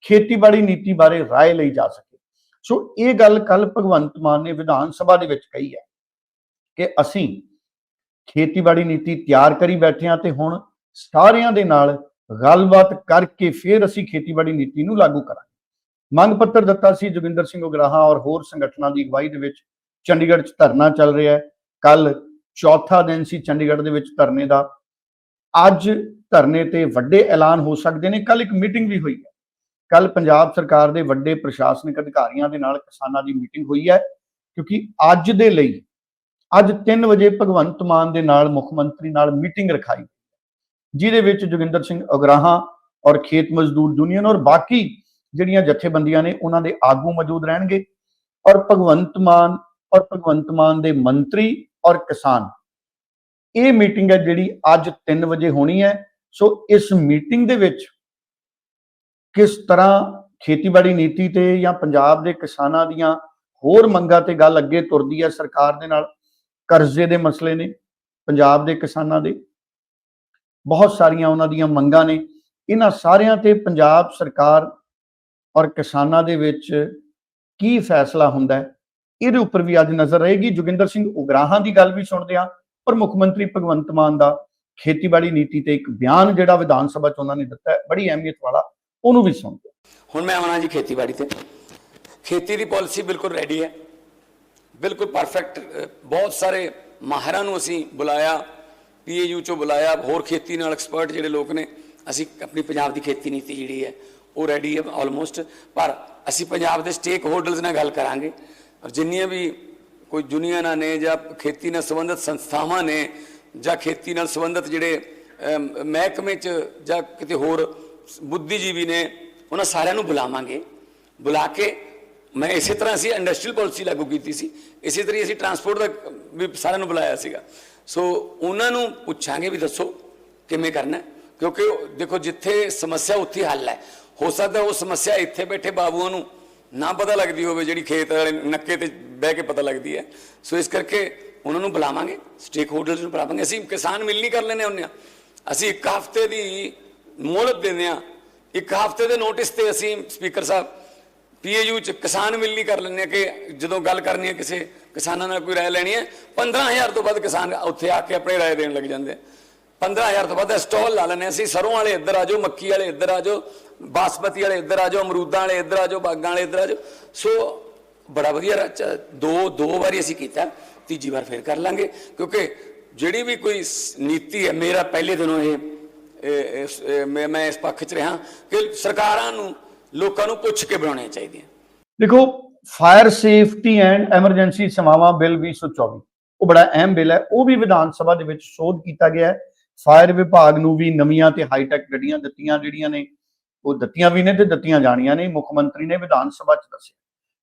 ਖੇਤੀਬਾੜੀ ਨੀਤੀ ਬਾਰੇ رائے ਲਈ ਜਾ ਸਕੇ ਸੋ ਇਹ ਗੱਲ ਕੱਲ ਭਗਵੰਤ ਮਾਨ ਨੇ ਵਿਧਾਨ ਸਭਾ ਦੇ ਵਿੱਚ ਕਹੀ ਹੈ ਕਿ ਅਸੀਂ ਖੇਤੀਬਾੜੀ ਨੀਤੀ ਤਿਆਰ ਕਰੀ ਬੈਠੇ ਹਾਂ ਤੇ ਹੁਣ ਸਾਰਿਆਂ ਦੇ ਨਾਲ ਗੱਲਬਾਤ ਕਰਕੇ ਫਿਰ ਅਸੀਂ ਖੇਤੀਬਾੜੀ ਨੀਤੀ ਨੂੰ ਲਾਗੂ ਕਰਾਂਗੇ। ਮੰਗ ਪੱਤਰ ਦਿੱਤਾ ਸੀ ਜੋਗਿੰਦਰ ਸਿੰਘ ਉਗਰਾਹਾਂ ਔਰ ਹੋਰ ਸੰਗਠਨਾਂ ਦੀ ਅਗਵਾਈ ਦੇ ਵਿੱਚ ਚੰਡੀਗੜ੍ਹ 'ਚ ਧਰਨਾ ਚੱਲ ਰਿਹਾ ਹੈ। ਕੱਲ ਚੌਥਾ ਦਿਨ ਸੀ ਚੰਡੀਗੜ੍ਹ ਦੇ ਵਿੱਚ ਧਰਨੇ ਦਾ। ਅੱਜ ਧਰਨੇ ਤੇ ਵੱਡੇ ਐਲਾਨ ਹੋ ਸਕਦੇ ਨੇ। ਕੱਲ ਇੱਕ ਮੀਟਿੰਗ ਵੀ ਹੋਈ ਹੈ। ਕੱਲ ਪੰਜਾਬ ਸਰਕਾਰ ਦੇ ਵੱਡੇ ਪ੍ਰਸ਼ਾਸਨਿਕ ਅਧਿਕਾਰੀਆਂ ਦੇ ਨਾਲ ਕਿਸਾਨਾਂ ਦੀ ਮੀਟਿੰਗ ਹੋਈ ਹੈ। ਕਿਉਂਕਿ ਅੱਜ ਦੇ ਲਈ ਅੱਜ 3 ਵਜੇ ਭਗਵੰਤ ਮਾਨ ਦੇ ਨਾਲ ਮੁੱਖ ਮੰਤਰੀ ਨਾਲ ਮੀਟਿੰਗ ਰਖਾਈ ਜਿਹਦੇ ਵਿੱਚ ਜੋਗਿੰਦਰ ਸਿੰਘ ਉਗਰਾਹਾਂ ਔਰ ਖੇਤ ਮਜ਼ਦੂਰ ਯੂਨੀਅਨ ਔਰ ਬਾਕੀ ਜਿਹੜੀਆਂ ਜਥੇਬੰਦੀਆਂ ਨੇ ਉਹਨਾਂ ਦੇ ਆਗੂ ਮੌਜੂਦ ਰਹਿਣਗੇ ਔਰ ਭਗਵੰਤ ਮਾਨ ਔਰ ਭਗਵੰਤ ਮਾਨ ਦੇ ਮੰਤਰੀ ਔਰ ਕਿਸਾਨ। ਇਹ ਮੀਟਿੰਗ ਹੈ ਜਿਹੜੀ ਅੱਜ 3 ਵਜੇ ਹੋਣੀ ਹੈ, ਸੋ ਇਸ ਮੀਟਿੰਗ ਦੇ ਵਿੱਚ ਕਿਸ ਤਰ੍ਹਾਂ ਖੇਤੀਬਾੜੀ ਨੀਤੀ ਤੇ ਜਾਂ ਪੰਜਾਬ ਦੇ ਕਿਸਾਨਾਂ ਦੀਆਂ ਹੋਰ ਮੰਗਾਂ ਤੇ ਗੱਲ ਅੱਗੇ ਤੁਰਦੀ ਹੈ ਸਰਕਾਰ ਦੇ ਨਾਲ ਕਰਜ਼ੇ ਦੇ ਮਸਲੇ ਨੇ, ਪੰਜਾਬ ਦੇ ਕਿਸਾਨਾਂ ਦੇ, ਬਹੁਤ ਸਾਰੀਆਂ ਉਹਨਾਂ ਦੀਆਂ ਮੰਗਾਂ ਨੇ। ਇਹਨਾਂ ਸਾਰਿਆਂ ਤੇ ਪੰਜਾਬ ਸਰਕਾਰ ਔਰ ਕਿਸਾਨਾਂ ਦੇ ਵਿੱਚ ਕੀ ਫੈਸਲਾ ਹੁੰਦਾ ਹੈ, ਇਹਦੇ ਉੱਪਰ ਵੀ ਅੱਜ ਨਜ਼ਰ ਰਹੇਗੀ। ਜੋਗਿੰਦਰ ਸਿੰਘ ਉਗਰਾਹਾਂ ਦੀ ਗੱਲ ਵੀ ਸੁਣਦੇ ਹਾਂ। ਔਰ ਮੁੱਖ ਮੰਤਰੀ ਭਗਵੰਤ ਮਾਨ ਦਾ ਖੇਤੀਬਾੜੀ ਨੀਤੀ ਤੇ ਇੱਕ ਬਿਆਨ ਜਿਹੜਾ ਵਿਧਾਨ ਸਭਾ ਚ ਉਹਨਾਂ ਨੇ ਦਿੱਤਾ ਬੜੀ ਅਹਿਮੀਅਤ ਵਾਲਾ, ਉਹਨੂੰ ਵੀ ਸੁਣਦੇ ਹੁਣ ਮੈਂ ਆਉਣਾ ਜੀ ਖੇਤੀਬਾੜੀ ਤੇ। ਖੇਤੀ ਦੀ ਪਾਲਿਸੀ ਬਿਲਕੁਲ ਰੈਡੀ ਹੈ। ਬਿਲਕੁਲ ਪਰਫੈਕਟ ਬਹੁਤ ਸਾਰੇ ਮਾਹਿਰਾਂ ਨੂੰ ਅਸੀਂ ਬੁਲਾਇਆ, ਪੀਏਯੂ ਚੋਂ ਬੁਲਾਇਆ, ਹੋਰ ਖੇਤੀ ਨਾਲ ਐਕਸਪਰਟ ਜਿਹੜੇ ਲੋਕ ਨੇ, ਅਸੀਂ ਆਪਣੀ ਪੰਜਾਬ ਦੀ ਖੇਤੀ ਨੀਤੀ ਜਿਹੜੀ ਹੈ, ਉਹ ਰੈਡੀ ਹੈ ਆਲਮੋਸਟ ਪਰ ਅਸੀਂ ਪੰਜਾਬ ਦੇ ਸਟੇਕ ਹੋਲਡਰਸ ਨਾਲ ਗੱਲ ਕਰਾਂਗੇ। ਜਿੰਨੀਆਂ ਵੀ ਕੋਈ ਯੂਨੀਅਨਾਂ ਨੇ ਜਾਂ ਖੇਤੀ ਨਾਲ ਸੰਬੰਧਿਤ ਸੰਸਥਾਵਾਂ ਨੇ, ਜਾਂ ਖੇਤੀ ਨਾਲ ਸੰਬੰਧਿਤ ਜਿਹੜੇ ਮਹਿਕਮੇ 'ਚ ਜਾਂ ਕਿਤੇ ਹੋਰ ਬੁੱਧੀਜੀਵੀ ਨੇ, ਉਹਨਾਂ ਸਾਰਿਆਂ ਨੂੰ ਬੁਲਾਵਾਂਗੇ। ਬੁਲਾ ਕੇ ਮੈਂ ਇਸੇ ਤਰ੍ਹਾਂ ਅਸੀਂ ਇੰਡਸਟਰੀਅਲ ਪਾਲਿਸੀ ਲਾਗੂ ਕੀਤੀ ਸੀ। ਇਸੇ ਤਰ੍ਹਾਂ ਅਸੀਂ ਟਰਾਂਸਪੋਰਟ ਦਾ ਵੀ ਸਾਰਿਆਂ ਨੂੰ ਬੁਲਾਇਆ ਸੀਗਾ। ਸੋ ਉਹਨਾਂ ਨੂੰ ਪੁੱਛਾਂਗੇ ਵੀ ਦੱਸੋ ਕਿਵੇਂ ਕਰਨਾ ਕਿਉਂਕਿ ਦੇਖੋ, ਜਿੱਥੇ ਸਮੱਸਿਆ ਉੱਥੇ ਹੱਲ ਹੈ। ਹੋ ਸਕਦਾ ਉਹ ਸਮੱਸਿਆ ਇੱਥੇ ਬੈਠੇ ਬਾਬੂਆਂ ਨੂੰ ਨਾ ਪਤਾ ਲੱਗਦੀ ਹੋਵੇ, ਜਿਹੜੀ ਖੇਤ ਵਾਲੇ ਨੱਕੇ ਤੇ ਬਹਿ ਕੇ ਪਤਾ ਲੱਗਦੀ ਹੈ। ਸੋ ਇਸ ਕਰਕੇ ਉਹਨਾਂ ਨੂੰ ਬੁਲਾਵਾਂਗੇ ਸਟੇਕ ਹੋਲਡਰਸ ਨੂੰ ਬੁਲਾਵਾਂਗੇ। ਅਸੀਂ ਕਿਸਾਨ ਮਿਲਣੀ ਕਰ ਲੈਣੇ ਹੁੰਦੇ ਹਾਂ। ਅਸੀਂ ਇੱਕ ਹਫ਼ਤੇ ਦੀ ਮੋਹਲਤ ਦਿੰਦੇ ਹਾਂ। ਇੱਕ ਹਫ਼ਤੇ ਦੇ ਨੋਟਿਸ ਤੇ ਅਸੀਂ ਸਪੀਕਰ ਸਾਹਿਬ ਪੀਏਯੂ ਚ ਕਿਸਾਨ ਮਿਲਣੀ ਕਰ ਲੈਂਦੇ ਹਾਂ ਕਿ ਜਦੋਂ ਗੱਲ ਕਰਨੀ ਹੈ ਕਿਸੇ ਕਿਸਾਨਾਂ ਨਾਲ ਕੋਈ ਰਾਏ ਲੈਣੀ ਹੈ 15000 ਤੋਂ ਵੱਧ ਕਿਸਾਨ ਉੱਥੇ ਆ ਕੇ ਆਪਣੇ ਰਾਏ ਦੇਣ ਲੱਗ ਜਾਂਦੇ ਆ। 15000 ਤੋਂ ਵੱਧ ਸਟਾਲ ਲਾ ਲੈਂਦੇ ਹਾਂ ਅਸੀਂ ਸਰੋਂ ਵਾਲੇ ਇੱਧਰ ਆ ਜਾਓ, ਮੱਕੀ ਵਾਲੇ ਇੱਧਰ ਆ ਜਾਓ, ਬਾਸਮਤੀ ਵਾਲੇ ਇੱਧਰ ਆ ਜਾਓ, ਅਮਰੂਦਾਂ ਵਾਲੇ ਇੱਧਰ ਆ ਜਾਓ, ਬਾਗਾਂ ਵਾਲੇ ਇੱਧਰ ਆ ਜਾਓ। ਸੋ ਬੜਾ ਵਧੀਆ ਦੋ ਦੋ ਵਾਰੀ ਅਸੀਂ ਕੀਤਾ, ਤੀਜੀ ਵਾਰ ਫੇਰ ਕਰ ਲਾਂਗੇ। ਕਿਉਂਕਿ ਜਿਹੜੀ ਵੀ ਕੋਈ ਨੀਤੀ ਹੈ, ਮੇਰਾ ਪਹਿਲੇ ਦਿਨੋਂ ਇਹ ਇਹ, ਮੈਂ ਮੈਂ ਇਸ ਪੱਖ 'ਚ ਰਿਹਾ ਕਿ ਸਰਕਾਰਾਂ ਨੂੰ ਲੋਕਾਂ ਨੂੰ ਪੁੱਛ ਕੇ ਬਣਾਉਣੀਆਂ ਚਾਹੀਦੀਆਂ। ਦੇਖੋ ਫਾਇਰ ਸੇਫਟੀ ਐਂਡ ਐਮਰਜੈਂਸੀ ਸੇਵਾਵਾਂ ਬਿੱਲ 2024 ਉਹ ਬੜਾ ਅਹਿਮ ਬਿੱਲ ਹੈ। ਉਹ ਵੀ ਵਿਧਾਨ ਸਭਾ ਦੇ ਵਿੱਚ ਸੋਧ ਕੀਤਾ ਗਿਆ ਹੈ। ਫਾਇਰ ਵਿਭਾਗ ਨੂੰ ਵੀ ਨਵੀਆਂ ਤੇ ਹਾਈਟੈਕ ਗੱਡੀਆਂ ਦਿੱਤੀਆਂ ਜਿਹੜੀਆਂ ਨੇ, ਉਹ ਦਿੱਤੀਆਂ ਵੀ ਨੇ ਤੇ ਦਿੱਤੀਆਂ ਜਾਣੀਆਂ ਨੇ, ਮੁੱਖ ਮੰਤਰੀ ਨੇ ਵਿਧਾਨ ਸਭਾ 'ਚ ਦੱਸਿਆ।